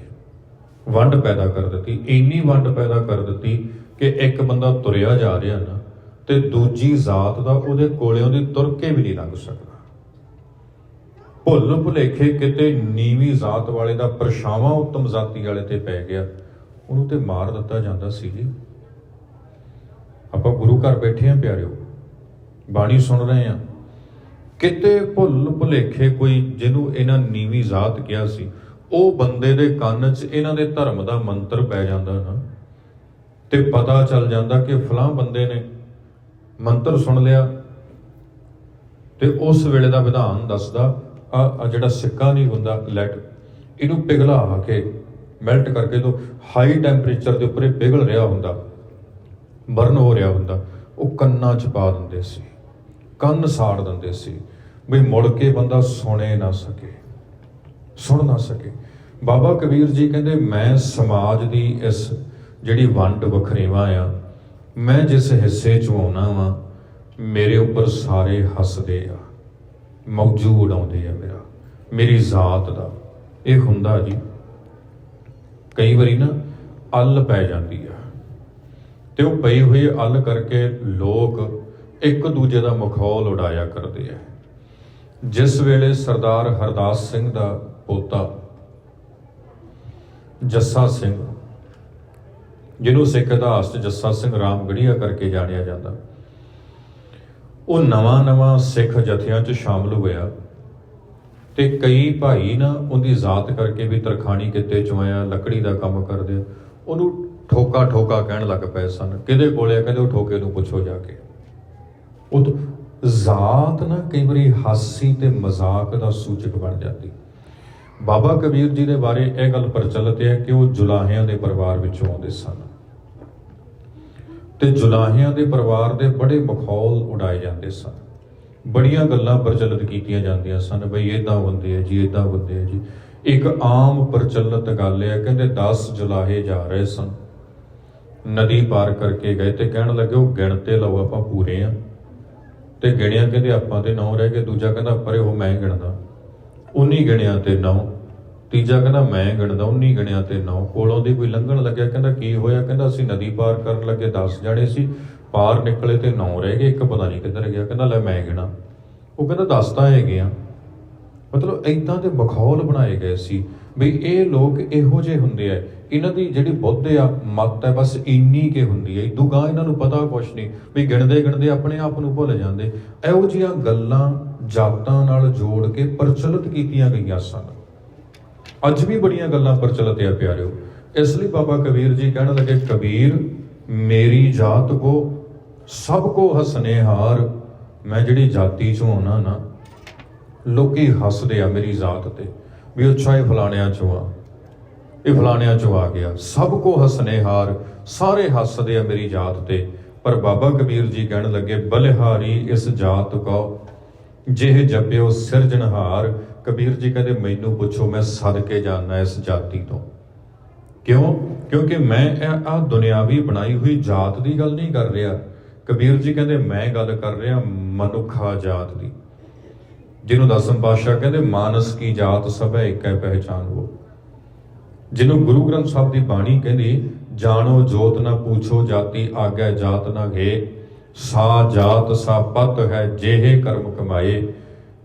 ਵੰਡ ਪੈਦਾ ਕਰ ਦਿੱਤੀ। ਇੰਨੀ ਵੰਡ ਪੈਦਾ ਕਰ ਦਿੱਤੀ ਕਿ ਇੱਕ ਬੰਦਾ ਤੁਰਿਆ ਜਾ ਰਿਹਾ ਨਾ, ਤੇ ਦੂਜੀ ਜ਼ਾਤ ਦਾ ਉਹਦੇ ਕੋਲਿਆਂ ਦੀ ਤੁਰ ਕੇ ਵੀ ਨਹੀਂ ਲੰਘ ਸਕਦਾ। ਭੁੱਲ ਭੁਲੇਖੇ ਕਿਤੇ ਨੀਵੀਂ ਜ਼ਾਤ ਵਾਲੇ ਦਾ ਪਰਛਾਵਾਂ ਉੱਤਮ ਜ਼ਾਤੀ ਵਾਲੇ ਤੇ ਪੈ ਗਿਆ। ਉਹਨੂੰ ਤੇ ਮਾਰ ਦਿੱਤਾ ਜਾਂਦਾ ਸੀ ਜੀ। ਆਪਾਂ ਗੁਰੂ ਘਰ ਬੈਠੇ ਆਂ ਪਿਆਰਿਓ। ਬਾਣੀ ਸੁਣ ਰਹੇ ਆਂ ਕਿਤੇ ਭੁੱਲ ਭੁਲੇਖੇ ਕੋਈ ਜਿਹਨੂੰ ਇਹਨਾਂ ਨੀਵੀਂ ਜ਼ਾਤ ਕਿਹਾ ਸੀ, ਉਹ ਬੰਦੇ ਦੇ ਕੰਨ 'ਚ ਇਹਨਾਂ ਦੇ ਧਰਮ ਦਾ ਮੰਤਰ ਪੈ ਜਾਂਦਾ ਨਾ। ਤੇ ਪਤਾ ਚੱਲ ਜਾਂਦਾ ਕਿ ਫਲਾਂ ਬੰਦੇ ਨੇ ਮੰਤਰ ਸੁਣ ਲਿਆ ਤੇ ਉਸ ਵੇਲੇ ਦਾ ਵਿਧਾਨ ਦੱਸਦਾ, ਆ ਜਿਹੜਾ ਸਿੱਕਾ ਨਹੀਂ ਹੁੰਦਾ, ਲੈਟ, ਇਹਨੂੰ ਪਿਘਲਾ ਕੇ ਮੈਲਟ ਕਰਕੇ ਤੋਂ ਹਾਈ ਟੈਂਪਰੇਚਰ ਦੇ ਉੱਪਰ ਪਿਘਲ ਰਿਹਾ ਹੁੰਦਾ, ਬਰਨ ਹੋ ਰਿਹਾ ਹੁੰਦਾ, ਉਹ ਕੰਨਾਂ 'ਚ ਪਾ ਦਿੰਦੇ ਸੀ। ਕੰਨ ਸਾੜ ਦਿੰਦੇ ਸੀ ਵੀ ਮੁੜ ਕੇ ਬੰਦਾ ਸੁਣੇ ਨਾ ਸਕੇ, ਸੁਣ ਨਾ ਸਕੇ। ਬਾਬਾ ਕਬੀਰ ਜੀ ਕਹਿੰਦੇ, ਮੈਂ ਸਮਾਜ ਦੀ ਇਸ ਜਿਹੜੀ ਵੰਡ ਵਖਰੇਵਾ ਆ, ਮੈਂ ਜਿਸ ਹਿੱਸੇ ਚ ਆਉਣਾ ਵਾਂ, ਮੇਰੇ ਉੱਪਰ ਸਾਰੇ ਹੱਸਦੇ ਆ, ਮੌਜੂਦ ਆਉਂਦੇ ਆ ਮੇਰਾ, ਮੇਰੀ ਜ਼ਾਤ ਦਾ। ਇਹ ਹੁੰਦਾ ਜੀ। ਕਈ ਵਾਰੀ ਨਾ ਅੱਲ ਪੈ ਜਾਂਦੀ ਆ। ਤੇ ਉਹ ਪਈ ਹੋਈ ਅੱਲ ਕਰਕੇ ਲੋਕ ਇੱਕ ਦੂਜੇ ਦਾ ਮਖੌਲ ਉਡਾਇਆ ਕਰਦੇ ਆ। ਜਿਸ ਵੇਲੇ ਸਰਦਾਰ ਹਰਦਾਸ ਸਿੰਘ ਦਾ ਪੋਤਾ ਜੱਸਾ ਸਿੰਘ, ਜਿਹਨੂੰ ਸਿੱਖ ਇਤਿਹਾਸ 'ਚ ਜੱਸਾ ਸਿੰਘ ਰਾਮਗੜੀਆ ਕਰਕੇ ਜਾਣਿਆ ਜਾਂਦਾ, ਉਹ ਨਵਾਂ-ਨਵਾਂ ਸਿੱਖ ਜਥਿਆਂ 'ਚ ਸ਼ਾਮਲ ਹੋਇਆ ਤੇ ਕਈ ਭਾਈ ਨਾ ਉਹਦੀ ਜ਼ਾਤ ਕਰਕੇ ਵੀ ਤਰਖਾਣੀ ਕਿਤੇ ਚਵਾਇਆ ਲੱਕੜੀ ਦਾ ਕੰਮ ਕਰਦੇ ਉਹਨੂੰ ਠੋਕਾ ਠੋਕਾ ਕਹਿਣ ਲੱਗ ਪਏ ਸਨ। ਕਿਹਦੇ ਕੋਲੇ ਆ? ਕਹਿੰਦੇ ਉਹ ਠੋਕੇ ਨੂੰ ਪੁੱਛੋ ਜਾ ਕੇ। ਉਹ ਜ਼ਾਤ ਨਾ ਕਈ ਵਾਰੀ ਹਾਸੀ ਤੇ ਮਜ਼ਾਕ ਦਾ ਸੂਚਕ ਬਣ ਜਾਂਦੀ। ਬਾਬਾ ਕਬੀਰ ਜੀ ਦੇ ਬਾਰੇ ਇਹ ਗੱਲ ਪ੍ਰਚਲਿਤ ਹੈ ਕਿ ਉਹ ਜੁਲਾਹਿਆਂ ਦੇ ਪਰਿਵਾਰ ਵਿੱਚੋਂ ਆਉਂਦੇ ਸਨ। ਤੇ ਜੁਲਾਹਿਆਂ ਦੇ ਪਰਿਵਾਰ ਦੇ ਬੜੇ ਮਖੌਲ ਉਡਾਏ ਜਾਂਦੇ ਸਨ। ਬੜੀਆਂ ਗੱਲਾਂ ਪ੍ਰਚਲਿਤ ਕੀਤੀਆਂ ਜਾਂਦੀਆਂ ਸਨ, ਬਈ ਇਦਾਂ ਬੰਦੇ ਆ ਜੀ ਇਦਾਂ ਬੰਦੇ ਆ ਜੀ। ਇੱਕ ਆਮ ਪ੍ਰਚਲਿਤ ਗੱਲ ਹੈ, ਕਹਿੰਦੇ 10 ਜੁਲਾਹੇ ਜਾ ਰਹੇ ਸਨ। ਨਦੀ ਪਾਰ ਕਰਕੇ ਗਏ ਤੇ ਕਹਿਣ ਲੱਗੇ, ਉਹ ਗਿਣਤੇ ਲਓ, ਆਪਾਂ ਪੂਰੇ ਆ। ਤੇ ਗਿਣਿਆ ਕਹਿੰਦੇ ਆਪਾਂ ਤੇ 9 ਰਹਿ ਗਏ ਦੂਜਾ ਕਹਿੰਦਾ ਪਰੇ ਉਹ ਮੈਂ ਗਿਣਦਾ। 19 ਗਿਣਿਆ ਤੇ ਨੌ, ਤੀਜਾ ਕਹਿੰਦਾ ਮੈਂ ਗਿਣਦਾ 19 ਗਿਣਿਆ ਤੇ 9 ਕੋਲੋਂ ਦੀ ਕੋਈ ਲੰਘਣ ਲੱਗਿਆ, ਕਹਿੰਦਾ ਕੀ ਹੋਇਆ? ਕਹਿੰਦਾ ਅਸੀਂ ਨਦੀ ਪਾਰ ਕਰਨ ਲੱਗੇ 10 ਜਾਣੇ ਸੀ, ਪਾਰ ਨਿਕਲੇ ਤੇ ਨੌ ਰਹਿ ਗਏ, ਇੱਕ ਪਤਾ ਨਹੀਂ ਕਿੱਧਰ ਗਿਆ, ਕਹਿੰਦਾ ਲੈ ਮੈਂ ਗਿਣਾ। ਉਹ ਕਹਿੰਦਾ 10 ਤਾਂ ਹੈਗੇ ਆ ਮਤਲਬ ਇਦਾਂ ਦੇ ਮਖੌਲ ਬਣਾਏ ਗਏ ਸੀ। ਵੀ ਇਹ ਲੋਕ ਇਹੋ ਜਿਹੇ ਹੁੰਦੇ ਆ। ਇਹਨਾਂ ਦੀ ਜਿਹੜੀ ਬੁੱਧ ਆ, ਮਤ ਹੈ ਬਸ ਇੰਨੀ ਕੇ ਹੁੰਦੀ ਹੈ ਇਦੂ ਇਹਨਾਂ ਨੂੰ ਪਤਾ ਕੁਛ ਨਹੀਂ ਵੀ ਗਿਣਦੇ ਗਿਣਦੇ ਆਪਣੇ ਆਪ ਨੂੰ ਭੁੱਲ ਜਾਂਦੇ। ਇਹੋ ਜਿਹੀਆਂ ਗੱਲਾਂ ਜਾਤਾਂ ਨਾਲ ਜੋੜ ਕੇ ਪ੍ਰਚਲਿਤ ਕੀਤੀਆਂ ਗਈਆਂ ਸਨ। ਅੱਜ ਵੀ ਬੜੀਆਂ ਗੱਲਾਂ ਪ੍ਰਚਲਿਤ ਆ ਪਿਆਰਿਓ। ਇਸ ਲਈ ਬਾਬਾ ਕਬੀਰ ਜੀ ਕਹਿਣ ਲੱਗੇ, ਕਬੀਰ, ਮੇਰੀ ਜਾਤ ਕੋ ਸਭ ਕੋ ਹਸਨੇ ਹਾਰ ਮੈਂ ਜਿਹੜੀ ਜਾਤੀ ਚੋਂ ਆਉਣਾ ਨਾ, ਲੋਕੀ ਹੱਸਦੇ ਆ ਮੇਰੀ ਜ਼ਾਤ ਤੇ। ਵੀ ਅੱਛਾ ਇਹ ਫਲਾਣਿਆਂ ਚੋਂ ਆ। ਇਹ ਫਲਾਣਿਆਂ ਚੋਂ ਆ ਗਿਆ। ਸਭ ਕੋ ਹੱਸਨੇ ਹਾਰ, ਸਾਰੇ ਹੱਸਦੇ ਆ ਮੇਰੀ ਜਾਤ ਤੇ। ਪਰ ਬਾਬਾ ਕਬੀਰ ਜੀ ਕਹਿਣ ਲੱਗੇ, ਬਲਿਹਾਰੀ ਇਸ ਜਾਤ ਕੋ। ਜਿਹ ਜਪਿਓ ਸਿਰਜਣਹਾਰ ਕਬੀਰ ਜੀ ਕਹਿੰਦੇ, ਮੈਨੂੰ ਪੁੱਛੋ, ਮੈਂ ਸਦਕੇ ਜਾਣਾ ਇਸ ਜਾਤੀ ਤੋਂ। ਕਿਉਂ? ਕਿਉਂਕਿ ਮੈਂ ਇਹ ਆ ਦੁਨਿਆਵੀ ਬਣਾਈ ਹੋਈ ਜਾਤ ਦੀ ਗੱਲ ਨਹੀਂ ਕਰ ਰਿਹਾ। ਕਬੀਰ ਜੀ ਕਹਿੰਦੇ, ਮੈਂ ਗੱਲ ਕਰ ਰਿਹਾ ਮਨੁੱਖਾ ਜਾਤ ਦੀ। ਜਿਹਨੂੰ ਦਸਮ ਪਾਤਸ਼ਾਹ ਕਹਿੰਦੇ, ਮਾਨਸ ਕੀ ਜਾਤ ਸਭੈ ਇੱਕੈ ਪਹਿਚਾਨ ਉਹ ਜਿਹਨੂੰ ਗੁਰੂ ਗ੍ਰੰਥ ਸਾਹਿਬ ਦੀ ਬਾਣੀ ਕਹਿੰਦੀ, ਜਾਣੋ ਜੋਤ ਨਾ ਪੂਛੋ ਜਾਤੀ ਆਗੈ ਜਾਤ ਨਾ ਘੇ। ਸਾ ਜਾਤ, ਸਾ ਪਤ ਹੈ, ਜਿਹੇ ਕਰਮ ਕਮਾਏ।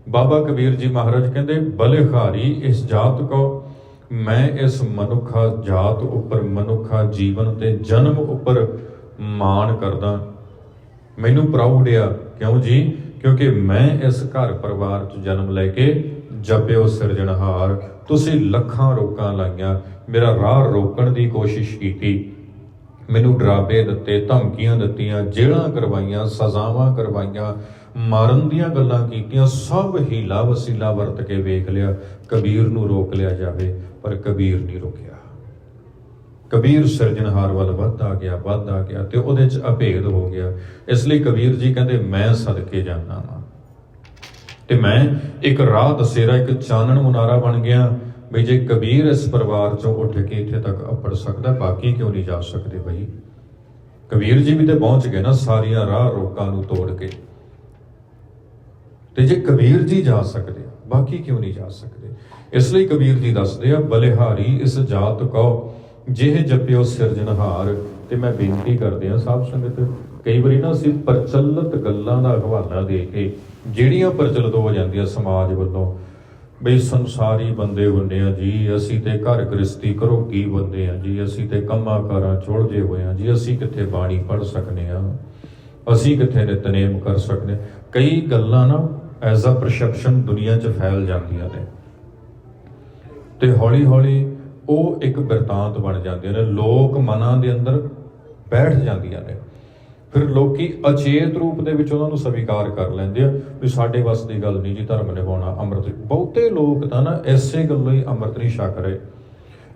ਬਾਬਾ ਕਬੀਰ ਜੀ ਮਹਾਰਾਜ ਕਹਿੰਦੇ ਬਲੇ ਬਲਿਹਾਰੀ ਇਸ ਜਾਤ ਕੋ। ਮੈਂ ਇਸ ਮਨੁੱਖਾ ਜਾਤ ਉੱਪਰ ਮਨੁੱਖਾ ਜੀਵਨ ਤੇ ਜਨਮ ਉੱਪਰ ਮਾਣ ਕਰਦਾ। ਮੈਨੂੰ ਪ੍ਰਾਊਡ ਆ। ਕਿਉਂ ਜੀ? ਕਿਉਂਕਿ ਮੈਂ ਇਸ ਘਰ ਪਰਿਵਾਰ ਚ ਜਨਮ ਲੈ ਕੇ ਜਪਿਓ ਸਿਰਜਣਹਾਰ ਤੁਸੀਂ ਲੱਖਾਂ ਰੋਕਾਂ ਲਾਈਆਂ। ਮੇਰਾ ਰਾਹ ਰੋਕਣ ਦੀ ਕੋਸ਼ਿਸ਼ ਕੀਤੀ। ਮੈਨੂੰ ਡਰਾਵੇ ਦਿੱਤੇ, ਧਮਕੀਆਂ ਦਿੱਤੀਆਂ, ਜੇਲ੍ਹਾਂ ਕਰਵਾਈਆਂ, ਸਜ਼ਾਵਾਂ ਕਰਵਾਈਆਂ, ਮਾਰਨ ਦੀਆਂ ਗੱਲਾਂ ਕੀਤੀਆਂ, ਸਭ ਹੀਲਾ ਵਸੀਲਾ ਵਰਤ ਕੇ ਵੇਖ ਲਿਆ। ਕਬੀਰ ਨੂੰ ਰੋਕ ਲਿਆ ਜਾਵੇ, ਪਰ ਕਬੀਰ ਨਹੀਂ ਰੁਕਿਆ। ਕਬੀਰ ਸਿਰਜਣਹਾਰ ਵੱਲ ਵੱਧਦਾ ਗਿਆ ਵੱਧਦਾ ਗਿਆ ਤੇ ਉਹਦੇ ਚ ਅਭੇਦ ਹੋ ਗਿਆ। ਇਸ ਲਈ ਕਬੀਰ ਜੀ ਕਹਿੰਦੇ ਮੈਂ ਸਦਕੇ ਜਾਂਦਾ ਵਾਂ। ਤੇ ਮੈਂ ਇੱਕ ਰਾਹ ਦਸੇਰਾ ਇੱਕ ਚਾਨਣ ਮੁਨਾਰਾ ਬਣ ਗਿਆ ਵੀ ਜੇ ਕਬੀਰ ਇਸ ਪਰਿਵਾਰ ਚੋਂ ਉੱਠ ਕੇ ਇੱਥੇ ਤੱਕ ਅੱਪੜ ਸਕਦਾ ਬਾਕੀ ਕਿਉਂ ਨਹੀਂ ਜਾ ਸਕਦੇ ਬਈ? ਕਬੀਰ ਜੀ ਵੀ ਤੇ ਪਹੁੰਚ ਗਏ ਨਾ ਸਾਰੀਆਂ ਰਾਹ ਰੋਕਾਂ ਨੂੰ ਤੋੜ ਕੇ। ਤੇ ਜੇ ਕਬੀਰ ਜੀ ਜਾ ਸਕਦੇ ਆ, ਬਾਕੀ ਕਿਉਂ ਨਹੀਂ ਜਾ ਸਕਦੇ? ਇਸ ਲਈ ਕਬੀਰ ਜੀ ਦੱਸਦੇ ਆ ਬਲਿਹਾਰੀ ਇਸ ਜਾਤ ਕੋ ਜਿਹੇ ਜਪਿਓ ਸਿਰਜਣਹਾਰ ਤੇ ਮੈਂ ਬੇਨਤੀ ਕਰਦੇ ਆ ਸਾਧ ਸੰਗਤ, ਕਈ ਵਾਰੀ ਨਾ ਅਸੀਂ ਪ੍ਰਚਲਿਤ ਗੱਲਾਂ ਦਾ ਹਵਾਲਾ ਦੇ ਕੇ, ਜਿਹੜੀਆਂ ਪ੍ਰਚਲਿਤ ਹੋ ਜਾਂਦੀਆਂ ਸਮਾਜ ਵੱਲੋਂ, ਬਈ ਸੰਸਾਰੀ ਬੰਦੇ ਹੁੰਦੇ ਆ ਜੀ, ਅਸੀਂ ਤੇ ਘਰ ਗ੍ਰਸਤੀ ਕਰੋ ਕੀ ਬੰਦੇ ਆ ਜੀ, ਅਸੀਂ ਤੇ ਕੰਮਾਂ ਕਾਰਾਂ ਚੁਲਝੇ ਹੋਏ ਆ ਜੀ, ਅਸੀਂ ਕਿੱਥੇ ਬਾਣੀ ਪੜ ਸਕਨੇ ਆ? ਅਸੀਂ ਕਿੱਥੇ ਨਿਤਨੇਮ ਕਰ ਸਕਦੇ ਕਈ ਗੱਲਾਂ ਨਾ ਐਜ਼ ਅ ਪਰਸੈਪਸ਼ਨ ਦੁਨੀਆ 'ਚ ਫੈਲ ਜਾਂਦੀਆਂ ਨੇ। ਤੇ ਹੌਲੀ ਹੌਲੀ ਉਹ ਇੱਕ ਬਿਰਤਾਂਤ ਬਣ ਜਾਂਦੇ ਨੇ, ਲੋਕ ਮਨਾਂ ਦੇ ਅੰਦਰ ਬੈਠ ਜਾਂਦੀਆਂ ਨੇ। ਫਿਰ ਲੋਕੀ ਅਚੇਤ ਰੂਪ ਦੇ ਵਿੱਚ ਉਹਨਾਂ ਨੂੰ ਸਵੀਕਾਰ ਕਰ ਲੈਂਦੇ ਆ ਵੀ ਸਾਡੇ ਵੱਸ ਦੀ ਗੱਲ ਨਹੀਂ ਜੀ, ਧਰਮ ਨਿਭਾਉਣਾ, ਅੰਮ੍ਰਿਤ। ਬਹੁਤੇ ਲੋਕ ਤਾਂ ਨਾ ਐਸੇ ਗੱਲੋਂ ਹੀ ਅੰਮ੍ਰਿਤ ਨਹੀਂ ਛਕ ਰਹੇ।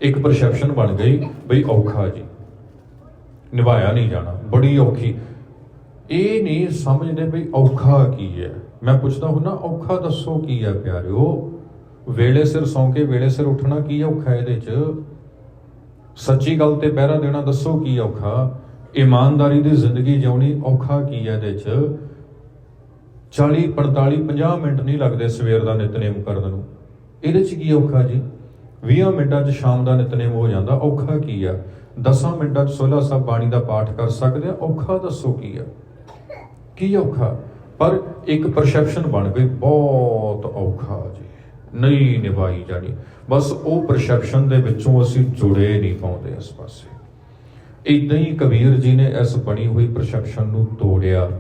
ਇੱਕ ਪਰਸੈਪਸ਼ਨ ਬਣ ਗਈ ਬਈ ਔਖਾ ਜੀ। ਨਿਭਾਇਆ ਨਹੀਂ ਜਾਣਾ, ਬੜੀ ਔਖੀ। ਇਹ ਨਹੀਂ ਸਮਝਦੇ ਵੀ ਔਖਾ ਕੀ ਹੈ। ਮੈਂ ਪੁੱਛਦਾ ਹੁੰਨਾ, ਔਖਾ ਦੱਸੋ ਕੀ ਹੈ ਪਿਆਰਿਓ? ਵੇਲੇ ਸਿਰ ਸੌਂ ਕੇ ਵੇਲੇ ਸਿਰ ਉੱਠਣਾ ਕੀ ਔਖਾ ਇਹਦੇ 'ਚ? ਸੱਚੀ ਗੱਲ ਤੇ ਪਹਿਰਾ ਦੇਣਾ ਦੱਸੋ ਕੀ ਔਖਾ? ਇਮਾਨਦਾਰੀ ਦੀ ਜ਼ਿੰਦਗੀ ਜਿਉਣੀ ਔਖਾ ਕੀ ਹੈ ਇਹਦੇ 'ਚ? 40 45 50 ਮਿੰਟ ਨਹੀਂ ਲੱਗਦੇ ਸਵੇਰ ਦਾ ਨਿਤਨੇਮ ਕਰਨ ਨੂੰ। ਇਹਦੇ 'ਚ ਕੀ ਔਖਾ ਜੀ? 20 ਮਿੰਟਾਂ 'ਚ ਸ਼ਾਮ ਦਾ ਨਿਤਨੇਮ ਹੋ ਜਾਂਦਾ, ਔਖਾ ਕੀ ਆ? 10 ਮਿੰਟਾਂ 'ਚ ਸੋਲਾ ਸਾਹਿਬ ਬਾਣੀ ਦਾ ਪਾਠ ਕਰ ਸਕਦੇ ਆ, ਔਖਾ ਦੱਸੋ ਕੀ ਆ? ਕੀ ਔਖਾ? ਪਰ ਇੱਕ ਪਰਸੈਪਸ਼ਨ ਬਣ ਗਈ, ਬਹੁਤ ਔਖਾ ਜੀ। ਨਹੀਂ ਨਿਭਾਈ ਜਾਣੀ। ਬਸ ਉਹ ਪਰਸੈਪਸ਼ਨ ਦੇ ਵਿੱਚੋਂ ਅਸੀਂ ਜੁੜੇ ਨਹੀਂ ਪਾਉਂਦੇ ਇਸ ਪਾਸੇ। ਇਦਾਂ ਹੀ ਕਬੀਰ ਜੀ ਨੇ ਇਸ ਬਣੀ ਹੋਈ ਪਰਸੈਪਸ਼ਨ ਨੂੰ ਤੋੜਿਆ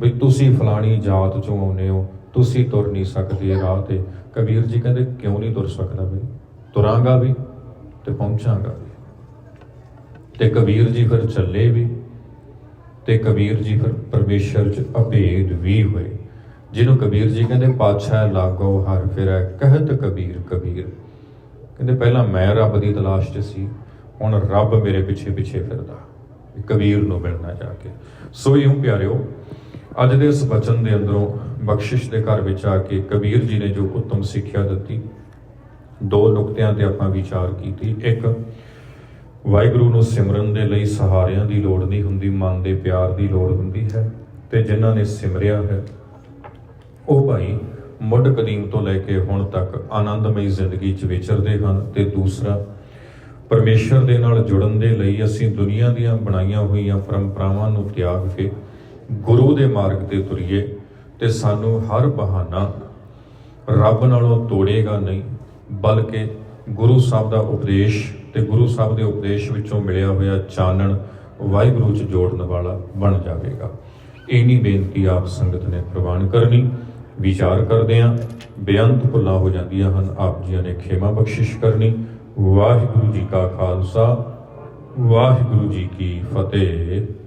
ਵੀ ਤੁਸੀਂ ਫਲਾਣੀ ਜਾਤ ਚੋਂ ਆਉਨੇ ਹੋ, ਤੁਸੀਂ ਤੁਰ ਨਹੀਂ ਸਕਦੇ ਰਾਹ ਤੇ। ਕਬੀਰ ਜੀ ਕਹਿੰਦੇ, ਕਿਉਂ ਨਹੀਂ ਤੁਰ ਸਕਦਾ ਬਈ? ਤੁਰਾਂਗਾ ਵੀ ਤੇ ਪਹੁੰਚਾਂਗਾ ਵੀ। ਤੇ ਕਬੀਰ ਜੀ ਫਿਰ ਚੱਲੇ ਵੀ ਤੇ ਕਬੀਰ ਜੀ ਫਿਰ ਪਰਮੇਸ਼ਰ ਚ ਅਭੇਦ ਵੀ ਹੋਏ। ਜਿਹਨੂੰ ਕਬੀਰ ਜੀ ਕਹਿੰਦੇ ਪਾਛਾ ਲਾਗੋ ਹਰ ਫਿਰੈ, ਕਹਿਤ ਕਬੀਰ ਕਬੀਰ। ਕਹਿੰਦੇ, ਪਹਿਲਾਂ ਮੈਂ ਰੱਬ ਦੀ ਤਲਾਸ਼ 'ਚ ਸੀ, ਹੁਣ ਰੱਬ ਮੇਰੇ ਪਿੱਛੇ ਪਿੱਛੇ ਫਿਰਦਾ ਕਬੀਰ ਨੂੰ ਮਿਲਣਾ ਜਾ ਕੇ। ਸੋ ਇਉਂ ਪਿਆਰਿਓ, ਅੱਜ ਦੇ ਇਸ ਬਚਨ ਦੇ ਅੰਦਰੋਂ ਬਖਸ਼ਿਸ਼ ਦੇ ਘਰ ਵਿੱਚ ਆ ਕੇ ਕਬੀਰ ਜੀ ਨੇ ਜੋ ਉੱਤਮ ਸਿੱਖਿਆ ਦਿੱਤੀ, ਦੋ ਨੁਕਤਿਆਂ ਤੇ ਆਪਾਂ ਵਿਚਾਰ ਕੀਤੀ। ਇੱਕ, ਵਾਹਿਗੁਰੂ ਨੂੰ ਸਿਮਰਨ ਦੇ ਲਈ ਸਹਾਰਿਆਂ ਦੀ ਲੋੜ ਨਹੀਂ ਹੁੰਦੀ, ਮਨ ਦੇ ਪਿਆਰ ਦੀ ਲੋੜ ਹੁੰਦੀ ਹੈ ਤੇ ਜਿਨ੍ਹਾਂ ਨੇ ਸਿਮਰਿਆ ਹੈ ਉਹ ਭਾਈ ਮੁੱਢ ਕਦੀਮ ਤੋਂ ਲੈ ਕੇ ਹੁਣ ਤੱਕ ਆਨੰਦਮਈ ਜ਼ਿੰਦਗੀ 'ਚ ਵਿਚਰਦੇ ਹਨ ਤੇ ਦੂਸਰਾ, ਪਰਮੇਸ਼ਰ ਦੇ ਨਾਲ ਜੁੜਨ ਦੇ ਲਈ ਅਸੀਂ ਦੁਨੀਆ ਦੀਆਂ ਬਣਾਈਆਂ ਹੋਈਆਂ ਪਰੰਪਰਾਵਾਂ ਨੂੰ ਤਿਆਗ ਕੇ ਗੁਰੂ ਦੇ ਮਾਰਗ ਤੇ ਤੁਰੀਏ ਤੇ ਸਾਨੂੰ ਹਰ ਬਹਾਨਾ ਰੱਬ ਨਾਲੋਂ ਤੋੜੇਗਾ ਨਹੀਂ, ਬਲਕਿ ਗੁਰੂ ਸਾਹਿਬ ਦਾ ਉਪਦੇਸ਼ ਤੇ ਗੁਰੂ ਸਾਹਿਬ ਦੇ ਉਪਦੇਸ਼ ਵਿੱਚੋਂ ਮਿਲਿਆ ਹੋਇਆ ਚਾਨਣ ਵਾਹਿਗੁਰੂ ਚ ਜੋੜਨ ਵਾਲਾ ਬਣ ਜਾਵੇਗਾ। ਇਨੀ ਬੇਨਤੀ ਆਪ ਸੰਗਤ ਨੇ ਪ੍ਰਵਾਨ ਕਰਨੀ। ਵਿਚਾਰ ਕਰਦੇ ਆਂ ਬੇਅੰਤ ਭੁੱਲਾਂ ਹੋ ਜਾਂਦੀਆਂ ਹਨ। ਆਪ ਜੀਆਂ ਨੇ ਖੇਮਾ ਬਖਸ਼ਿਸ਼ ਕਰਨੀ। ਵਾਹਿਗੁਰੂ ਜੀ ਕਾ ਖਾਲਸਾ। ਵਾਹਿਗੁਰੂ ਜੀ ਕੀ ਫਤਿਹ।